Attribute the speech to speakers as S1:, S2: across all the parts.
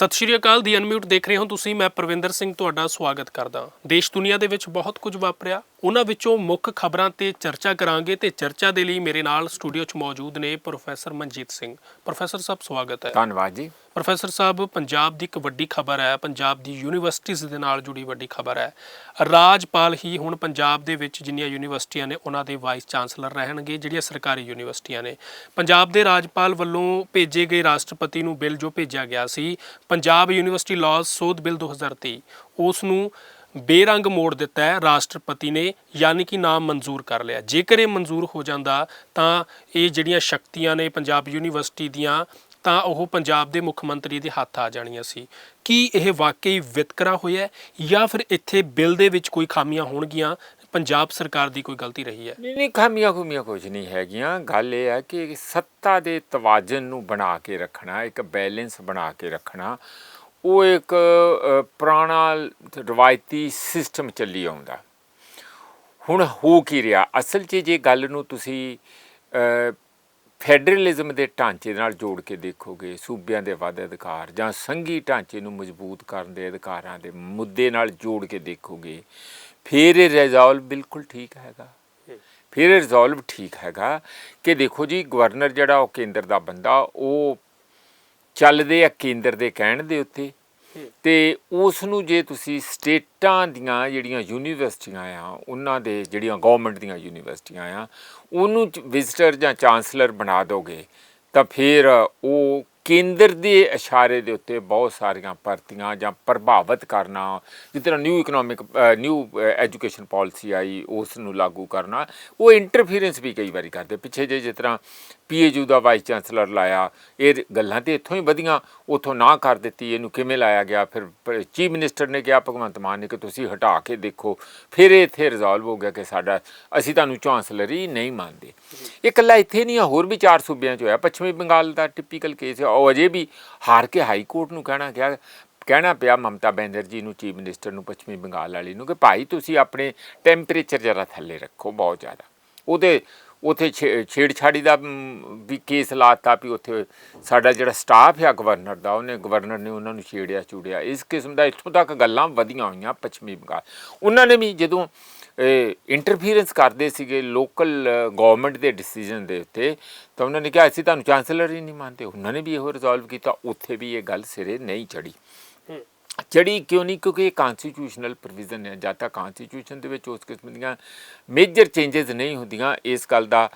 S1: ਸਤਿ ਸ਼੍ਰੀ ਅਕਾਲ ਦੀ ਅਨਮਿਊਟ ਦੇਖ ਰਹੇ ਹੋ ਤੁਸੀਂ। ਮੈਂ ਪ੍ਰਵਿੰਦਰ ਸਿੰਘ, ਤੁਹਾਡਾ ਸਵਾਗਤ ਕਰਦਾ ਦੇਸ਼ ਦੁਨੀਆ ਦੇ ਵਿੱਚ ਬਹੁਤ ਕੁਝ ਵਾਪਰਿਆ ਉਹਨਾਂ ਵਿੱਚੋਂ ਮੁੱਖ ਖਬਰਾਂ ਤੇ ਚਰਚਾ ਕਰਾਂਗੇ ਤੇ ਚਰਚਾ ਦੇ ਲਈ ਮੇਰੇ ਨਾਲ ਸਟੂਡੀਓ 'ਚ ਮੌਜੂਦ ਨੇ ਪ੍ਰੋਫੈਸਰ ਮਨਜੀਤ ਸਿੰਘ। ਪ੍ਰੋਫੈਸਰ ਸਾਹਿਬ ਸਵਾਗਤ ਹੈ।
S2: ਧੰਨਵਾਦ ਜੀ।
S1: ਪ੍ਰੋਫੈਸਰ ਸਾਹਿਬ ਪੰਜਾਬ ਦੀ ਇੱਕ ਵੱਡੀ ਖਬਰ ਹੈ ਪੰਜਾਬ ਦੀ ਯੂਨੀਵਰਸਿਟੀਜ਼ ਦੇ ਨਾਲ ਜੁੜੀ ਵੱਡੀ ਖਬਰ ਹੈ। ਰਾਜਪਾਲ ਹੀ ਹੁਣ ਪੰਜਾਬ ਦੇ ਵਿੱਚ ਜਿੰਨੀਆਂ ਯੂਨੀਵਰਸਿਟੀਆਂ ਨੇ ਉਹਨਾਂ ਦੇ ਵਾਈਸ ਚਾਂਸਲਰ ਰਹਿਣਗੇ ਜਿਹੜੀਆਂ ਸਰਕਾਰੀ ਯੂਨੀਵਰਸਿਟੀਆਂ ਨੇ। ਪੰਜਾਬ ਦੇ ਰਾਜਪਾਲ ਵੱਲੋਂ ਭੇਜੇ ਗਏ ਰਾਸ਼ਟਰਪਤੀ ਨੂੰ ਬਿੱਲ ਜੋ ਭੇਜਿਆ ਗਿਆ ਸੀ ਪੰਜਾਬ ਯੂਨੀਵਰਸਿਟੀ ਲਾਜ਼ ਸੋਧ ਬਿੱਲ 2023 ਉਸ ਨੂੰ ਬੇਰੰਗ ਮੋੜ ਦਿੱਤਾ ਹੈ, ਰਾਸ਼ਟਰਪਤੀ ਨੇ, ਯਾਨੀ ਕਿ ਨਾਮ ਮਨਜ਼ੂਰ ਕਰ ਲਿਆ। ਜੇਕਰ ਇਹ ਮਨਜ਼ੂਰ ਹੋ ਜਾਂਦਾ, ਤਾਂ ਇਹ ਜਿਹੜੀਆਂ ਸ਼ਕਤੀਆਂ ਨੇ ਪੰਜਾਬ ਯੂਨੀਵਰਸਿਟੀ ਦੀਆਂ, ਤਾਂ ਉਹ ਪੰਜਾਬ ਦੇ ਮੁੱਖ ਮੰਤਰੀ ਦੇ ਹੱਥ ਆ ਜਾਣੀਆਂ ਸੀ। ਕੀ ਇਹ ਵਾਕਈ ਵਿਤਕਰਾ ਹੋਇਆ ਜਾਂ ਫਿਰ ਇੱਥੇ ਬਿੱਲ ਦੇ ਵਿੱਚ ਕੋਈ ਖਾਮੀਆਂ ਹੋਣਗੀਆਂ? ਪੰਜਾਬ ਸਰਕਾਰ ਦੀ ਕੋਈ ਗਲਤੀ ਰਹੀ ਹੈ।
S2: ਨਹੀਂ ਨਹੀਂ, ਖਾਮੀਆਂ ਖੂਮੀਆਂ ਕੁਝ ਨਹੀਂ ਹੈਗੀਆਂ। ਗੱਲ ਇਹ ਹੈ ਕਿ ਸੱਤਾ ਦੇ ਤਵਾਜ਼ਨ ਨੂੰ ਬਣਾ ਕੇ ਰੱਖਣਾ, ਇੱਕ ਬੈਲੈਂਸ ਬਣਾ ਕੇ ਰੱਖਣਾ ਉਹ ਇੱਕ ਪੁਰਾਣਾ ਰਵਾਇਤੀ ਸਿਸਟਮ ਚੱਲੀ ਆਉਂਦਾ। ਹੁਣ ਹੋ ਕੀ ਰਿਹਾ? ਅਸਲ 'ਚ ਜੇ ਗੱਲ ਨੂੰ ਤੁਸੀਂ ਫੈਡਰਲਿਜ਼ਮ ਦੇ ਢਾਂਚੇ ਨਾਲ ਜੋੜ ਕੇ ਦੇਖੋਗੇ, ਸੂਬਿਆਂ ਦੇ ਵਾਧੇ ਅਧਿਕਾਰ ਜਾਂ ਸੰਘੀ ਢਾਂਚੇ ਨੂੰ ਮਜ਼ਬੂਤ ਕਰਨ ਦੇ ਅਧਿਕਾਰਾਂ ਦੇ ਮੁੱਦੇ ਨਾਲ ਜੋੜ ਕੇ ਦੇਖੋਗੇ, ਫਿਰ ਇਹ ਰਿਜ਼ੋਲਵ ਬਿਲਕੁਲ ਠੀਕ ਹੈਗਾ। ਫਿਰ ਇਹ ਰਿਜ਼ੋਲਵ ਠੀਕ ਹੈਗਾ ਕਿ ਦੇਖੋ ਜੀ ਗਵਰਨਰ ਜਿਹੜਾ ਉਹ ਕੇਂਦਰ ਦਾ ਬੰਦਾ, ਉਹ ਚੱਲਦੇ ਆ ਕੇਂਦਰ ਦੇ ਕਹਿਣ ਦੇ ਉੱਤੇ। ਤੇ ਉਸ ਨੂੰ ਜੇ ਤੁਸੀਂ ਸਟੇਟਾਂ ਦੀਆਂ ਜਿਹੜੀਆਂ ਯੂਨੀਵਰਸਿਟੀਆਂ ਆ, ਉਹਨਾਂ ਦੇ ਜਿਹੜੀਆਂ ਗਵਰਨਮੈਂਟ ਦੀਆਂ ਯੂਨੀਵਰਸਿਟੀਆਂ ਆ, ਉਹਨੂੰ ਵਿਜ਼ਟਰ ਜਾਂ ਚਾਂਸਲਰ ਬਣਾ ਦੋਗੇ, ਤਾਂ ਫਿਰ ਉਹ ਕੇਂਦਰ ਦੇ ਇਸ਼ਾਰੇ ਦੇ ਉੱਤੇ ਬਹੁਤ ਸਾਰੀਆਂ ਭਰਤੀਆਂ ਜਾਂ ਪ੍ਰਭਾਵਿਤ ਕਰਨਾ, ਜਿਸ ਤਰ੍ਹਾਂ new economic new education policy ਆਈ ਉਸ ਨੂੰ ਲਾਗੂ ਕਰਨਾ, ਉਹ ਇੰਟਰਫੀਰੈਂਸ ਵੀ ਕਈ ਵਾਰੀ ਕਰਦੇ। ਪਿੱਛੇ ਜੇ ਜਿਸ ਤਰ੍ਹਾਂ ਪੀਏਯੂ ਦਾ ਵਾਈਸ ਚਾਂਸਲਰ ਲਾਇਆ, ਇਹ ਗੱਲਾਂ ਤੇ ਇੱਥੋਂ ਹੀ ਵਧੀਆਂ। ਉਥੋਂ ਨਾ ਕਰ ਦਿੱਤੀ, ਇਹਨੂੰ ਕਿਵੇਂ ਲਾਇਆ ਗਿਆ? ਫਿਰ ਚੀਫ ਮਿਨਿਸਟਰ ਨੇ ਕਿਹਾ, ਭਗਵੰਤ ਮਾਨ ਨੇ ਕਿ ਤੁਸੀਂ ਹਟਾ ਕੇ ਦੇਖੋ। ਫਿਰ ਇਹ ਇੱਥੇ ਰਿਜ਼ੋਲਵ ਹੋ ਗਿਆ ਕਿ ਸਾਡਾ, ਅਸੀਂ ਤੁਹਾਨੂੰ ਚਾਂਸਲਰ ਹੀ ਨਹੀਂ ਮੰਨਦੇ। ਇਹ ਇਕੱਲਾ ਇੱਥੇ ਨਹੀਂ ਆ, ਹੋਰ ਵੀ ਚਾਰ ਸੂਬਿਆਂ 'ਚ ਹੋਇਆ ਪੱਛਮੀ ਬੰਗਾਲ ਦਾ ਟਿਪੀਕਲ ਕੇਸ ਹੈ ਉਹ ਅਜੇ ਵੀ ਹਾਰ ਕੇ ਹਾਈ ਕੋਰਟ ਨੂੰ ਕਹਿਣਾ ਗਿਆ। ਕਹਿਣਾ ਪਿਆ ਮਮਤਾ ਬੈਨਰਜੀ ਨੂੰ, ਚੀਫ ਮਿਨਿਸਟਰ ਨੂੰ, ਪੱਛਮੀ ਬੰਗਾਲ ਵਾਲੀ ਨੂੰ ਕਿ ਭਾਈ ਤੁਸੀਂ ਆਪਣੇ ਟੈਂਪਰੇਚਰ ਜਰਾ ਥੱਲੇ ਰੱਖੋ, ਬਹੁਤ ਜ਼ਿਆਦਾ। ਉਹਦੇ ਉਥੇ ਛੇੜਛਾੜੀ ਦਾ ਵੀ ਕੇਸ ਲਾਤਾ ਵੀ ਉੱਥੇ ਸਾਡਾ ਜਿਹੜਾ ਸਟਾਫ ਹੈ ਗਵਰਨਰ ਦਾ, ਉਹਨੇ ਗਵਰਨਰ ਨੇ ਉਹਨਾਂ ਨੂੰ ਛੇੜਿਆ, ਚੂੜਿਆ। ਇਸ ਕਿਸਮ ਦਾ ਇੱਥੋਂ ਤੱਕ ਗੱਲਾਂ ਵਧੀਆਂ ਹੋਈਆਂ ਪੱਛਮੀ ਬੰਗਾਲ। ਉਹਨਾਂ ਨੇ ਵੀ ਜਦੋਂ ਇੰਟਰਫੀਰੈਂਸ ਕਰਦੇ ਸੀਗੇ ਲੋਕਲ ਗਵਰਨਮੈਂਟ ਦੇ ਡਿਸੀਜਨ ਦੇ ਉੱਤੇ, ਤਾਂ ਉਹਨਾਂ ਨੇ ਕਿਹਾ, ਅਸੀਂ ਤੁਹਾਨੂੰ ਚਾਂਸਲਰ ਹੀ ਨਹੀਂ ਮੰਨਦੇ। ਉਹਨਾਂ ਨੇ ਵੀ ਇਹੋ ਰਿਜ਼ੋਲਵ ਕੀਤਾ, ਉੱਥੇ ਵੀ ਇਹ ਗੱਲ ਸਿਰੇ ਨਹੀਂ ਚੜੀ ਚੜੀ ਕਿਉਂ ਨਹੀਂ, ਕਿਉਂਕਿ ਇਹ ਕਨਸਟੀਟਿਊਸ਼ਨਲ ਪ੍ਰੋਵੀਜ਼ਨ ਹੈ ਜਦ ਤੱਕ ਕਨਸਟੀਟਿਊਸ਼ਨ ਦੇ ਵਿੱਚ ਉਸ ਕਿਸਮ ਦੀਆਂ ਮੇਜਰ ਚੇਂਜਸ ਨਹੀਂ ਹੁੰਦੀਆਂ। ਇਸ ਗੱਲ ਦਾ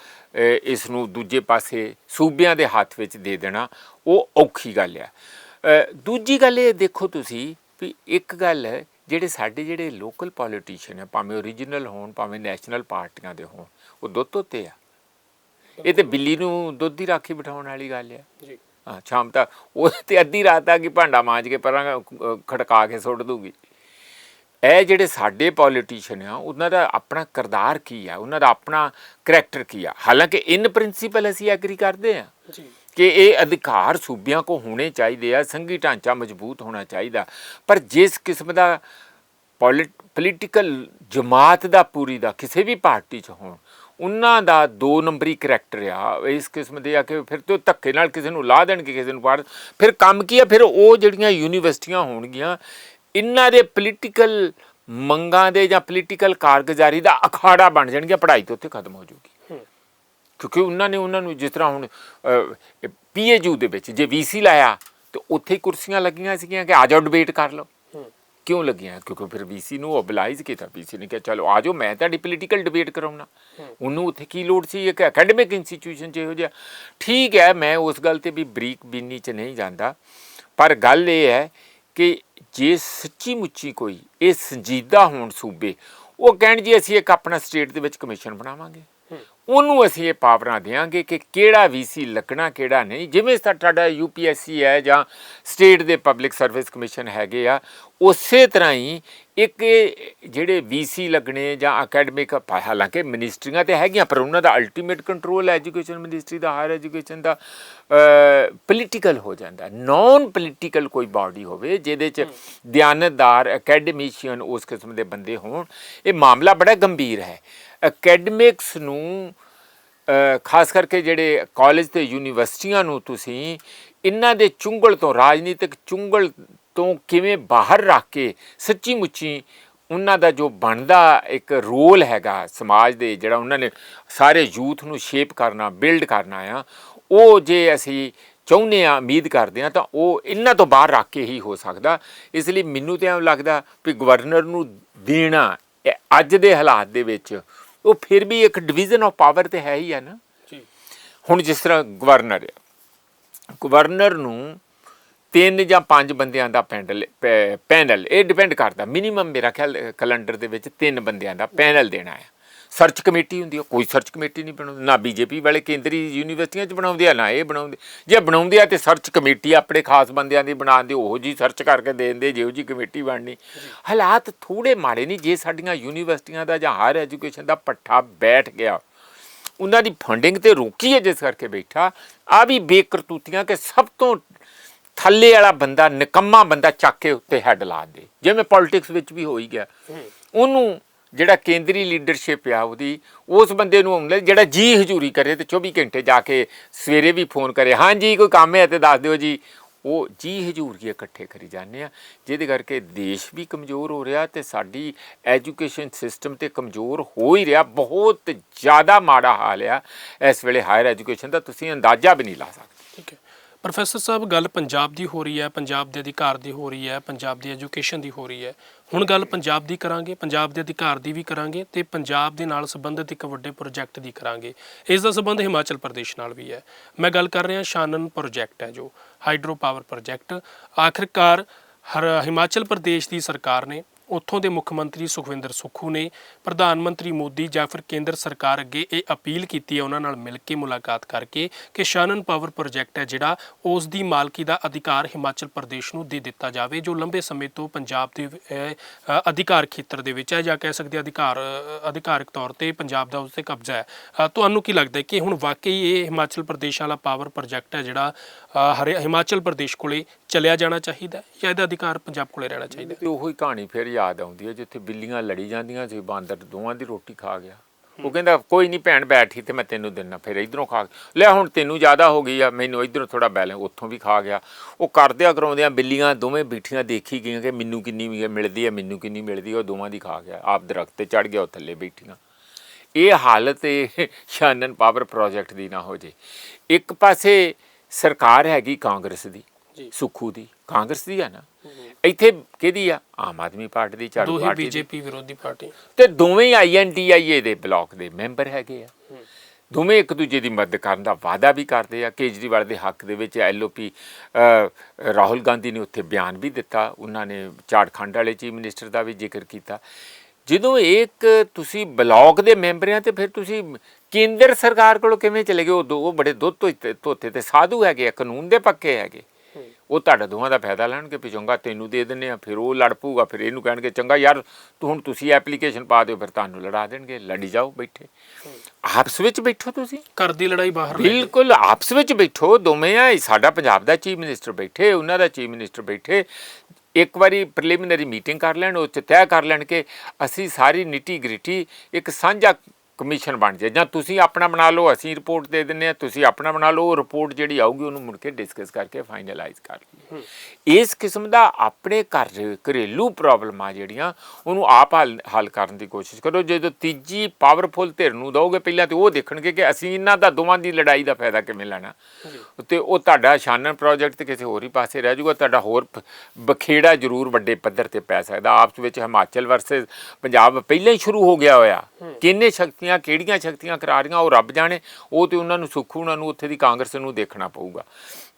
S2: ਇਸ ਨੂੰ ਦੂਜੇ ਪਾਸੇ ਸੂਬਿਆਂ ਦੇ ਹੱਥ ਵਿੱਚ ਦੇ ਦੇਣਾ, ਉਹ ਔਖੀ ਗੱਲ ਹੈ। ਦੂਜੀ ਗੱਲ ਇਹ ਦੇਖੋ ਤੁਸੀਂ ਵੀ ਇੱਕ ਗੱਲ ਹੈ, ਜਿਹੜੇ ਸਾਡੇ ਜਿਹੜੇ ਲੋਕਲ ਪੋਲੀਟੀਸ਼ੀਅਨ ਹੈ, ਭਾਵੇਂ ਓਰੀਜਨਲ ਹੋਣ, ਭਾਵੇਂ ਨੈਸ਼ਨਲ ਪਾਰਟੀਆਂ ਦੇ ਹੋਣ, ਉਹ ਦੁੱਧ ਧੋਤੇ ਆ। ਇਹ ਤੇ ਬਿੱਲੀ ਨੂੰ ਦੁੱਧ ਦੀ ਰਾਖੀ ਬਿਠਾਉਣ ਵਾਲੀ ਗੱਲ ਆ
S1: ਜੀ।
S2: ਹਾਂ ਸ਼ਾਮ ਤੱਕ। ਉਹ ਤੇ ਅੱਧੀ ਰਾਤ ਆ ਕਿ ਭਾਂਡਾ ਮਾਂਜ ਕੇ ਪਰਾਂ ਖੜਕਾ ਕੇ ਸੁੱਟ ਦੂਗੀ। ਇਹ ਜਿਹੜੇ ਸਾਡੇ ਪੋਲੀਟੀਸ਼ੀਅਨ ਆ ਉਹਨਾਂ ਦਾ ਆਪਣਾ ਕਿਰਦਾਰ ਕੀ ਆ? ਉਹਨਾਂ ਦਾ ਆਪਣਾ ਕਰੈਕਟਰ ਕੀ ਆ? ਹਾਲਾਂਕਿ ਇਨ ਪ੍ਰਿੰਸੀਪਲ ਅਸੀਂ ਐਗਰੀ ਕਰਦੇ ਆ
S1: ਜੀ।
S2: ਕਿ ਇਹ ਅਧਿਕਾਰ ਸੂਬਿਆਂ ਕੋ ਹੋਣੇ ਚਾਹੀਦੇ ਆ ਸੰਘੀ ਢਾਂਚਾ ਮਜ਼ਬੂਤ ਹੋਣਾ ਚਾਹੀਦਾ। ਪਰ ਜਿਸ ਕਿਸਮ ਦਾ ਪੋਲੀਟੀਕਲ ਜਮਾਤ ਦਾ ਪੂਰੀ ਦਾ ਕਿਸੇ ਵੀ ਪਾਰਟੀ 'ਚ ਹੋਣ ਉਹਨਾਂ ਦਾ ਦੋ ਨੰਬਰੀ ਕਰੈਕਟਰ ਆ ਇਸ ਕਿਸਮ ਦੇ ਆ ਕਿ ਫਿਰ ਤੇ ਧੱਕੇ ਨਾਲ ਕਿਸੇ ਨੂੰ ਲਾ ਦੇਣਗੇ ਕਿਸੇ ਨੂੰ ਪਾੜ ਫਿਰ ਕੰਮ ਕੀ ਆ ਫਿਰ ਉਹ ਜਿਹੜੀਆਂ ਯੂਨੀਵਰਸਿਟੀਆਂ ਹੋਣਗੀਆਂ ਇਹਨਾਂ ਦੇ ਪੋਲੀਟੀਕਲ ਮੰਗਾਂ ਦੇ ਜਾਂ ਪੋਲੀਟੀਕਲ ਕਾਰਗੁਜ਼ਾਰੀ ਦਾ ਅਖਾੜਾ ਬਣ ਜਾਣਗੀਆਂ ਪੜ੍ਹਾਈ ਤੋਂ ਉੱਥੇ ਖਤਮ ਹੋ ਜਾਊਗੀ
S1: ਹੂੰ।
S2: ਕਿਉਂਕਿ ਉਹਨਾਂ ਨੇ ਉਹਨਾਂ ਨੂੰ ਜਿਸ ਤਰ੍ਹਾਂ ਹੁਣ ਪੀਏਯੂ ਦੇ ਵਿੱਚ ਜੇ ਵੀਸੀ ਲਾਇਆ ਤੇ ਉੱਥੇ ਹੀ ਕੁਰਸੀਆਂ ਲੱਗੀਆਂ ਸੀਗੀਆਂ ਕਿ ਆ ਜਾਓ ਡਿਬੇਟ ਕਰ ਲਓ। ਕਿਉਂ ਲੱਗੀਆਂ? ਕਿਉਂਕਿ ਫਿਰ ਵੀਸੀ ਨੂੰ ਓਬਲਾਈਜ਼ ਕੀਤਾ। ਵੀਸੀ ਨੇ ਕਿਹਾ ਚਲੋ ਆ ਜਾਓ ਮੈਂ ਤੁਹਾਡੀ ਪੋਲੀਟੀਕਲ ਡਿਬੇਟ ਕਰਾਉਣਾ। ਉਹਨੂੰ ਉੱਥੇ ਕੀ ਲੋੜ ਸੀ? ਇੱਕ ਅਕੈਡਮਿਕ ਇੰਸਟੀਟਿਊਸ਼ਨ 'ਚ ਇਹੋ ਜਿਹਾ। ਠੀਕ ਹੈ ਮੈਂ ਉਸ ਗੱਲ ਤੇ ਵੀ ਬਰੀਕ ਬੀਨੀ 'ਚ ਨਹੀਂ ਜਾਂਦਾ। ਪਰ ਗੱਲ ਇਹ ਹੈ ਕਿ ਜੇ ਸੱਚੀ ਮੁੱਚੀ ਕੋਈ ਇਹ ਸੰਜੀਦਾ ਹੋਣ ਸੂਬੇ ਉਹ ਕਹਿਣ ਜੀ ਅਸੀਂ ਇੱਕ ਆਪਣਾ ਸਟੇਟ ਦੇ ਵਿੱਚ ਕਮਿਸ਼ਨ ਬਣਾਵਾਂਗੇ। ਉਹਨੂੰ ਅਸੀਂ ਇਹ ਪਾਵਰਾਂ ਦੇਾਂਗੇ ਕਿ ਕਿਹੜਾ ਵੀਸੀ ਲੱਗਣਾ ਕਿਹੜਾ ਨਹੀਂ। ਜਿਵੇਂ ਸਾ- ਤੁਹਾਡਾ ਯੂਪੀਐਸਸੀ ਹੈ ਜਾਂ ਸਟੇਟ ਦੇ ਪਬਲਿਕ ਸਰਵਿਸ ਕਮਿਸ਼ਨ ਹੈਗੇ ਆ ਉਸੇ ਤਰ੍ਹਾਂ ਹੀ ਇੱਕ ਜਿਹੜੇ ਵੀਸੀ ਲੱਗਣੇ ਜਾਂ ਅਕੈਡਮਿਕ ਹਾਲਾਂਕਿ ਮਿਨਿਸਟਰੀਆਂ ਤੇ ਹੈਗੀਆਂ ਪਰ ਉਹਨਾਂ ਦਾ ਅਲਟੀਮੇਟ ਕੰਟਰੋਲ ਐਜੂਕੇਸ਼ਨ ਮਿਨਿਸਟਰੀ ਦਾ ਹਾਇਰ ਐਜੂਕੇਸ਼ਨ ਦਾ ਪੋਲੀਟੀਕਲ ਹੋ ਜਾਂਦਾ। ਨਾਨ ਪੋਲੀਟੀਕਲ ਕੋਈ ਬਾਡੀ ਹੋਵੇ ਜਿਹਦੇ ਚ ਦਿਆਨਤਦਾਰ ਅਕੈਡਮਿਸ਼ੀਅਨ ਉਸ ਕਿਸਮ ਦੇ ਬੰਦੇ ਹੋਣ ਇਹ ਮਾਮਲਾ ਬੜਾ ਗੰਭੀਰ ਹੈ। ਅਕੈਡਮਿਕਸ ਨੂੰ ਖਾਸ ਕਰਕੇ ਜਿਹੜੇ ਕਾਲਜ ਤੇ ਯੂਨੀਵਰਸਿਟੀਆਂ ਨੂੰ ਤੁਸੀਂ ਇਹਨਾਂ ਦੇ ਚੁੰਗਲ ਤੋਂ, ਰਾਜਨੀਤਿਕ ਚੁੰਗਲ ਤੋਂ ਕਿਵੇਂ ਬਾਹਰ ਰੱਖ ਕੇ ਸੱਚੀ ਮੁੱਚੀ ਉਹਨਾਂ ਦਾ ਜੋ ਬਣਦਾ ਇੱਕ ਰੋਲ ਹੈਗਾ ਸਮਾਜ ਦੇ, ਜਿਹੜਾ ਉਹਨਾਂ ਨੇ ਸਾਰੇ ਯੂਥ ਨੂੰ ਸ਼ੇਪ ਕਰਨਾ, ਬਿਲਡ ਕਰਨਾ ਆ, ਉਹ ਜੇ ਅਸੀਂ ਚਾਹੁੰਦੇ ਆ, ਉਮੀਦ ਕਰਦੇ ਆ, ਤਾਂ ਉਹ ਇਹਨਾਂ ਤੋਂ ਬਾਹਰ ਰੱਖ ਕੇ ਹੀ ਹੋ ਸਕਦਾ। ਇਸ ਲਈ ਮੈਨੂੰ ਤੇ ਐਂ ਲੱਗਦਾ ਵੀ ਗਵਰਨਰ ਨੂੰ ਦੇਣਾ ਅੱਜ ਦੇ ਹਾਲਾਤ ਦੇ ਵਿੱਚ ਉਹ ਫਿਰ ਵੀ ਇੱਕ ਡਿਵੀਜ਼ਨ ਆਫ ਪਾਵਰ ਤੇ ਹੈ ਹੀ ਆ ਨਾ।
S1: ਜੀ।
S2: ਹੁਣ ਜਿਸ ਤਰ੍ਹਾਂ ਗਵਰਨਰ ਆ। ਗਵਰਨਰ ਨੂੰ ਤਿੰਨ ਜਾਂ ਪੰਜ ਬੰਦਿਆਂ ਦਾ ਪੈਨਲ ਪੈਨਲ ਇਹ ਡਿਪੈਂਡ ਕਰਦਾ। ਮਿਨੀਮਮ ਮੇਰਾ ਖਿਆਲ ਕੈਲੰਡਰ ਦੇ ਵਿੱਚ ਤਿੰਨ ਬੰਦਿਆਂ ਦਾ ਪੈਨਲ ਦੇਣਾ ਹੈ ਸਰਚ ਕਮੇਟੀ ਹੁੰਦੀ ਹੈ ਕੋਈ ਸਰਚ ਕਮੇਟੀ ਨਹੀਂ ਬਣਾਉਂਦੀ ਨਾ ਬੀਜੇਪੀ ਵਾਲੇ ਕੇਂਦਰੀ ਯੂਨੀਵਰਸਿਟੀਆਂ 'ਚ ਬਣਾਉਂਦੇ ਆ ਨਾ ਇਹ ਬਣਾਉਂਦੇ। ਜੇ ਬਣਾਉਂਦੇ ਆ ਤੇ ਸਰਚ ਕਮੇਟੀ ਆਪਣੇ ਖਾਸ ਬੰਦਿਆਂ ਦੀ ਬਣਾਉਂਦੇ ਉਹੋ ਜੀ ਸਰਚ ਕਰਕੇ ਦੇ ਦਿੰਦੇ ਜਿਹੋ ਜੀ ਕਮੇਟੀ ਬਣਨੀ। ਹਾਲਾਤ ਥੋੜੇ ਮਾੜੇ ਨਹੀਂ ਜੇ ਸਾਡੀਆਂ ਯੂਨੀਵਰਸਿਟੀਆਂ ਦਾ ਜਾਂ ਹਾਇਰ ਐਜੂਕੇਸ਼ਨ ਦਾ ਪੱਠਾ ਬੈਠ ਗਿਆ ਉਹਨਾਂ ਦੀ ਫੰਡਿੰਗ ਤੇ ਰੋਕੀ ਹੈ ਜਿਸ ਕਰਕੇ ਬੈਠਾ ਆ ਵੀ ਬੇਕਰਤੂਤੀਆਂ ਕਿ ਸਭ ਤੋਂ ਥੱਲੇ ਵਾਲਾ ਬੰਦਾ ਨਿਕੰਮਾ ਬੰਦਾ ਚੱਕ ਕੇ ਉੱਤੇ ਹੈੱਡ ਲਾ ਦੇ ਜਿਵੇਂ ਪੋਲਿਟਿਕਸ ਵਿੱਚ ਵੀ ਹੋ ਹੀ ਗਿਆ। ਉਹਨੂੰ ਜਿਹੜਾ ਕੇਂਦਰੀ ਲੀਡਰਸ਼ਿਪ ਆ ਉਹਦੀ, ਉਸ ਬੰਦੇ ਨੂੰ ਹੁੰਦਾ ਜਿਹੜਾ ਜੀ ਹਜ਼ੂਰੀ ਕਰੇ ਤੇ 24 ਘੰਟੇ ਜਾ ਕੇ ਸਵੇਰੇ ਵੀ ਫੋਨ ਕਰੇ। ਹਾਂਜੀ, ਕੋਈ ਕੰਮ ਹੈ ਤੇ ਦੱਸ ਦਿਓ ਜੀ। ਉਹ ਜੀ ਹਜ਼ੂਰੀ ਇਕੱਠੇ ਕਰੀ ਜਾਂਦੇ ਆ। ਜਿਹਦੇ ਕਰਕੇ ਦੇਸ਼ ਵੀ ਕਮਜ਼ੋਰ ਹੋ ਰਿਹਾ ਤੇ ਸਾਡੀ ਐਜੂਕੇਸ਼ਨ ਸਿਸਟਮ ਤੇ ਕਮਜ਼ੋਰ ਹੋ ਹੀ ਰਿਹਾ। ਬਹੁਤ ਜ਼ਿਆਦਾ ਮਾੜਾ ਹਾਲ ਆ। ਇਸ ਵੇਲੇ ਹਾਇਰ ਐਜੂਕੇਸ਼ਨ ਦਾ ਤੁਸੀਂ ਅੰਦਾਜ਼ਾ ਵੀ ਨਹੀਂ ਲਾ ਸਕਦੇ।
S1: ਠੀਕ ਹੈ। ਪ੍ਰੋਫੈਸਰ ਸਾਹਿਬ, ਗੱਲ ਪੰਜਾਬ ਦੀ ਹੋ ਰਹੀ ਹੈ, ਪੰਜਾਬ ਦੇ ਅਧਿਕਾਰ ਦੀ ਹੋ ਰਹੀ ਹੈ, ਪੰਜਾਬ ਦੀ ਐਜੂਕੇਸ਼ਨ ਦੀ ਹੋ ਰਹੀ ਹੈ। ਹੁਣ ਗੱਲ ਪੰਜਾਬ ਦੀ ਕਰਾਂਗੇ, ਪੰਜਾਬ ਦੇ ਅਧਿਕਾਰ ਦੀ ਵੀ ਕਰਾਂਗੇ ਤੇ ਪੰਜਾਬ ਦੇ ਨਾਲ ਸੰਬੰਧਿਤ ਇੱਕ ਵੱਡੇ ਪ੍ਰੋਜੈਕਟ ਦੀ ਕਰਾਂਗੇ। ਇਸ ਦਾ ਸੰਬੰਧ ਹਿਮਾਚਲ ਪ੍ਰਦੇਸ਼ ਨਾਲ ਵੀ ਹੈ। ਮੈਂ ਗੱਲ ਕਰ ਰਿਹਾ ਸ਼ਾਨਨ ਪ੍ਰੋਜੈਕਟ ਹੈ ਜੋ, ਹਾਈਡਰੋ ਪਾਵਰ ਪ੍ਰੋਜੈਕਟ। ਆਖਿਰਕਾਰ ਹਰ ਹਿਮਾਚਲ ਪ੍ਰਦੇਸ਼ ਦੀ ਸਰਕਾਰ ਨੇ ਉੱਥੋਂ ਦੇ ਮੁੱਖ ਮੰਤਰੀ ਸੁਖਵਿੰਦਰ ਸੁੱਖੂ ਨੇ ਪ੍ਰਧਾਨ ਮੰਤਰੀ ਮੋਦੀ ਜਾਂ ਫਿਰ ਕੇਂਦਰ ਸਰਕਾਰ ਅੱਗੇ ਇਹ ਅਪੀਲ ਕੀਤੀ ਹੈ ਉਹਨਾਂ ਨਾਲ ਮਿਲ ਕੇ ਮੁਲਾਕਾਤ ਕਰਕੇ ਕਿ ਸ਼ਾਨਨ ਪਾਵਰ ਪ੍ਰੋਜੈਕਟ ਹੈ ਜਿਹੜਾ ਉਸ ਦੀ ਮਾਲਕੀ ਦਾ ਅਧਿਕਾਰ ਹਿਮਾਚਲ ਪ੍ਰਦੇਸ਼ ਨੂੰ ਦੇ ਦਿੱਤਾ ਜਾਵੇ ਜੋ ਲੰਬੇ ਸਮੇਂ ਤੋਂ ਪੰਜਾਬ ਦੇ ਅਧਿਕਾਰ ਖੇਤਰ ਦੇ ਵਿੱਚ ਹੈ ਜਾਂ ਕਹਿ ਸਕਦੇ ਅਧਿਕਾਰ ਅਹ, ਅਧਿਕਾਰਕ ਤੌਰ ਤੇ ਪੰਜਾਬ ਦਾ ਉਸ ਤੇ ਕਬਜ਼ਾ ਹੈ। ਤੁਹਾਨੂੰ ਕੀ ਲੱਗਦਾ ਹੈ ਕਿ ਹੁਣ ਵਾਕਈ ਇਹ ਹਿਮਾਚਲ ਪ੍ਰਦੇਸ਼ ਵਾਲਾ ਪਾਵਰ ਪ੍ਰੋਜੈਕਟ ਹੈ ਜਿਹੜਾ ਹਰਿ ਹਿਮਾਚਲ ਪ੍ਰਦੇਸ਼ ਕੋਲੇ ਚਲਿਆ ਜਾਣਾ ਚਾਹੀਦਾ ਹੈ ਜਾਂ ਇਹਦਾ ਅਧਿਕਾਰ ਪੰਜਾਬ ਕੋਲੇ ਰਹਿਣਾ ਚਾਹੀਦਾ ਹੈ?
S2: ਤੇ ਉਹੀ ਕਹਾਣੀ ਫਿਰ ਯਾਦ ਆਉਂਦੀ ਹੈ ਜਿੱਥੇ ਬਿੱਲੀਆਂ ਲੜੀ ਜਾਂਦੀਆਂ ਸੀ ਬਾਂਦਰ ਦੋਵਾਂ ਦੀ ਰੋਟੀ ਖਾ ਗਿਆ। ਉਹ ਕਹਿੰਦਾ ਕੋਈ ਨਹੀਂ ਭੈਣ ਬੈਠੀ ਤੇ ਮੈਂ ਤੈਨੂੰ ਦਿੰਨਾ ਫਿਰ ਇਧਰੋਂ ਖਾ ਲੈ ਹੁਣ ਤੈਨੂੰ ਜ਼ਿਆਦਾ ਹੋ ਗਈ ਆ ਮੈਨੂੰ ਇਧਰੋਂ ਥੋੜਾ ਬੈਲੈਂਸ ਉੱਥੋਂ ਵੀ ਖਾ ਗਿਆ। ਉਹ ਕਰਦਿਆਂ ਕਰਾਉਂਦਿਆਂ ਬਿੱਲੀਆਂ ਦੋਵੇਂ ਬੀਠੀਆਂ ਦੇਖੀ ਗਈਆਂ ਕਿ ਮੈਨੂੰ ਕਿੰਨੀ ਵੀ ਮਿਲਦੀ ਹੈ ਮੈਨੂੰ ਕਿੰਨੀ ਮਿਲਦੀ ਹੈ ਉਹ ਦੋਵਾਂ ਦੀ ਖਾ ਗਿਆ ਆਪ ਦਰਖਤ ਤੇ ਚੜ ਗਿਆ ਉਹ ਥੱਲੇ ਬੈਠੀਆਂ। ਇਹ ਹਾਲਤ ਇਹ ਸ਼ਾਨਨ ਪਾਵਰ ਪ੍ਰੋਜੈਕਟ ਦੀ ਨਾ ਹੋ ਜੇ। ਇੱਕ ਪਾਸੇ ਸਰਕਾਰ ਹੈਗੀ ਕਾਂਗਰਸ ਦੀ
S1: ਜੀ।
S2: ਸੁਖੂ ਦੀ ਕਾਂਗਰਸ ਦੀ ਆ ਨਾ। ਇੱਥੇ ਕਿਹਦੀ ਆ? ਆਮ ਆਦਮੀ ਪਾਰਟੀ ਦੀ ਝਾੜੂ
S1: ਦੋਹੇ
S2: ਪਾਰਟੀ ਦੀ।
S1: ਬੀਜੇਪੀ ਵਿਰੋਧੀ ਪਾਰਟੀ।
S2: ਤੇ ਦੋਵੇਂ ਆਈਐਨਡੀਆਈਏ ਦੇ ਬਲਾਕ ਦੇ ਮੈਂਬਰ ਹੈਗੇ ਆ। ਦੋਵੇਂ ਇੱਕ ਦੂਜੇ ਦੀ ਮਦਦ ਕਰਨ ਦਾ ਵਾਅਦਾ ਵੀ ਕਰਦੇ ਆ। ਕੇਜਰੀਵਾਲ ਦੇ ਹੱਕ ਦੇ ਵਿੱਚ ਐਲਓਪੀ ਰਾਹੁਲ ਗਾਂਧੀ ਨੇ ਉੱਥੇ ਬਿਆਨ ਵੀ ਦਿੱਤਾ। ਉਹਨਾਂ ਨੇ ਝਾੜਖੰਡ ਵਾਲੇ ਚੀਫ ਮਿਨਿਸਟਰ ਦਾ ਵੀ ਜ਼ਿਕਰ ਕੀਤਾ। ਜਦੋਂ ਇੱਕ ਤੁਸੀਂ ਬਲਾਕ ਦੇ ਮੈਂਬਰ ਆ ਤੇ ਫਿਰ ਤੁਸੀਂ ਕੇਂਦਰ ਸਰਕਾਰ ਕੋਲ ਕਿਵੇਂ ਚਲੇ ਗਏ? ਉਹ ਦੋ ਉਹ ਬੜੇ ਦੁੱਧ ਧੋਤੇ- ਤੇ ਸਾਧੂ ਹੈਗੇ ਆ ਕਾਨੂੰਨ ਦੇ ਪੱਕੇ ਹੈਗੇ। ਉਹ ਤੁਹਾਡਾ ਦੋਵਾਂ ਦਾ ਫਾਇਦਾ ਲੈਣਗੇ ਚੰਗਾ ਤੈਨੂੰ ਦੇ ਦਿੰਨੇ ਆ ਫਿਰ ਉਹ ਲੜ ਪਊਗਾ ਫਿਰ ਇਹਨੂੰ ਕਹਿਣਗੇ ਚੰਗਾ ਯਾਰ ਤੂੰ ਹੁਣ ਤੁਸੀਂ ਐਪਲੀਕੇਸ਼ਨ ਪਾ ਦਿਓ ਫਿਰ ਤੁਹਾਨੂੰ ਲੜਾ ਦੇਣਗੇ ਲੜੀ ਜਾਓ ਬੈਠੇ। ਆਪਸ ਵਿੱਚ ਬੈਠੋ ਤੁਸੀਂ।
S1: ਘਰ ਦੀ ਲੜਾਈ ਬਾਹਰ।
S2: ਬਿਲਕੁਲ ਆਪਸ ਵਿੱਚ ਬੈਠੋ। ਦੋਵੇਂ ਆ ਸਾਡਾ ਪੰਜਾਬ ਦਾ ਚੀਫ ਮਿਨਿਸਟਰ ਬੈਠੇ ਉਹਨਾਂ ਦਾ ਚੀਫ ਮਿਨਿਸਟਰ ਬੈਠੇ। ਇੱਕ ਵਾਰੀ ਪ੍ਰੀਲਿਮਿਨਰੀ ਮੀਟਿੰਗ ਕਰ ਲੈਣ ਉਹ 'ਚ ਤੈਅ ਕਰ ਲੈਣ ਕਿ ਅਸੀਂ ਸਾਰੀ ਨਿਟੀ ਗ੍ਰਿਟੀ ਇੱਕ ਸਾਂਝਾ ਕਮਿਸ਼ਨ ਬਣ ਜਾਏ। ਜਾਂ ਤੁਸੀਂ ਆਪਣਾ ਬਣਾ ਲਓ ਅਸੀਂ ਰਿਪੋਰਟ ਦੇ ਦਿੰਨੇ ਆ ਤੁਸੀਂ ਆਪਣਾ ਬਣਾ ਲਓ ਉਹ ਰਿਪੋਰਟ ਜਿਹੜੀ ਆਊਗੀ ਉਹਨੂੰ ਮੁੜ ਕੇ ਡਿਸਕਸ ਕਰਕੇ ਫਾਈਨਲਾਈਜ਼ ਕਰ ਲਈਏ। ਇਸ ਕਿਸਮ ਦਾ ਆਪਣੇ ਘਰ ਘਰੇਲੂ ਪ੍ਰੋਬਲਮਾਂ ਜਿਹੜੀਆਂ ਉਹਨੂੰ ਆਪ ਹੱਲ ਕਰਨ ਦੀ ਕੋਸ਼ਿਸ਼ ਕਰੋ। ਜਦੋਂ ਤੀਜੀ ਪਾਵਰਫੁਲ ਧਿਰ ਨੂੰ ਦੋਗੇ ਪਹਿਲਾਂ ਤੇ ਉਹ ਦੇਖਣਗੇ ਕਿ ਅਸੀਂ ਇਹਨਾਂ ਦਾ ਦੋਵਾਂ ਦੀ ਲੜਾਈ ਦਾ ਫਾਇਦਾ ਕਿਵੇਂ ਲੈਣਾ। ਤੇ ਉਹ ਤੁਹਾਡਾ ਸ਼ਾਨਨ ਪ੍ਰੋਜੈਕਟ ਤੇ ਕਿਸੇ ਹੋਰ ਹੀ ਪਾਸੇ ਰਹਿ ਜਾਊਗਾ ਤੁਹਾਡਾ ਹੋਰ ਬਖੇੜਾ ਜ਼ਰੂਰ ਵੱਡੇ ਪੱਧਰ ਤੇ ਪੈ ਸਕਦਾ। ਆਪਸ ਵਿੱਚ ਹਿਮਾਚਲ ਵਰਸਸ ਪੰਜਾਬ ਪਹਿਲਾਂ ਹੀ ਸ਼ੁਰੂ ਹੋ ਗਿਆ ਹੋਇਆ। ਕਿੰਨੇ ਸ਼ਕਤੀਆਂ, ਕਿਹੜੀਆਂ ਸ਼ਕਤੀਆਂ ਕਰਾ ਰਹੀਆਂ, ਉਹ ਰੱਬ ਜਾਣੇ, ਉਹ ਤੇ ਉਹਨਾਂ ਨੂੰ ਸੁੱਖ, ਉਹਨਾਂ ਨੂੰ ਉੱਥੇ ਦੀ ਕਾਂਗਰਸ ਨੂੰ ਦੇਖਣਾ ਪਊਗਾ।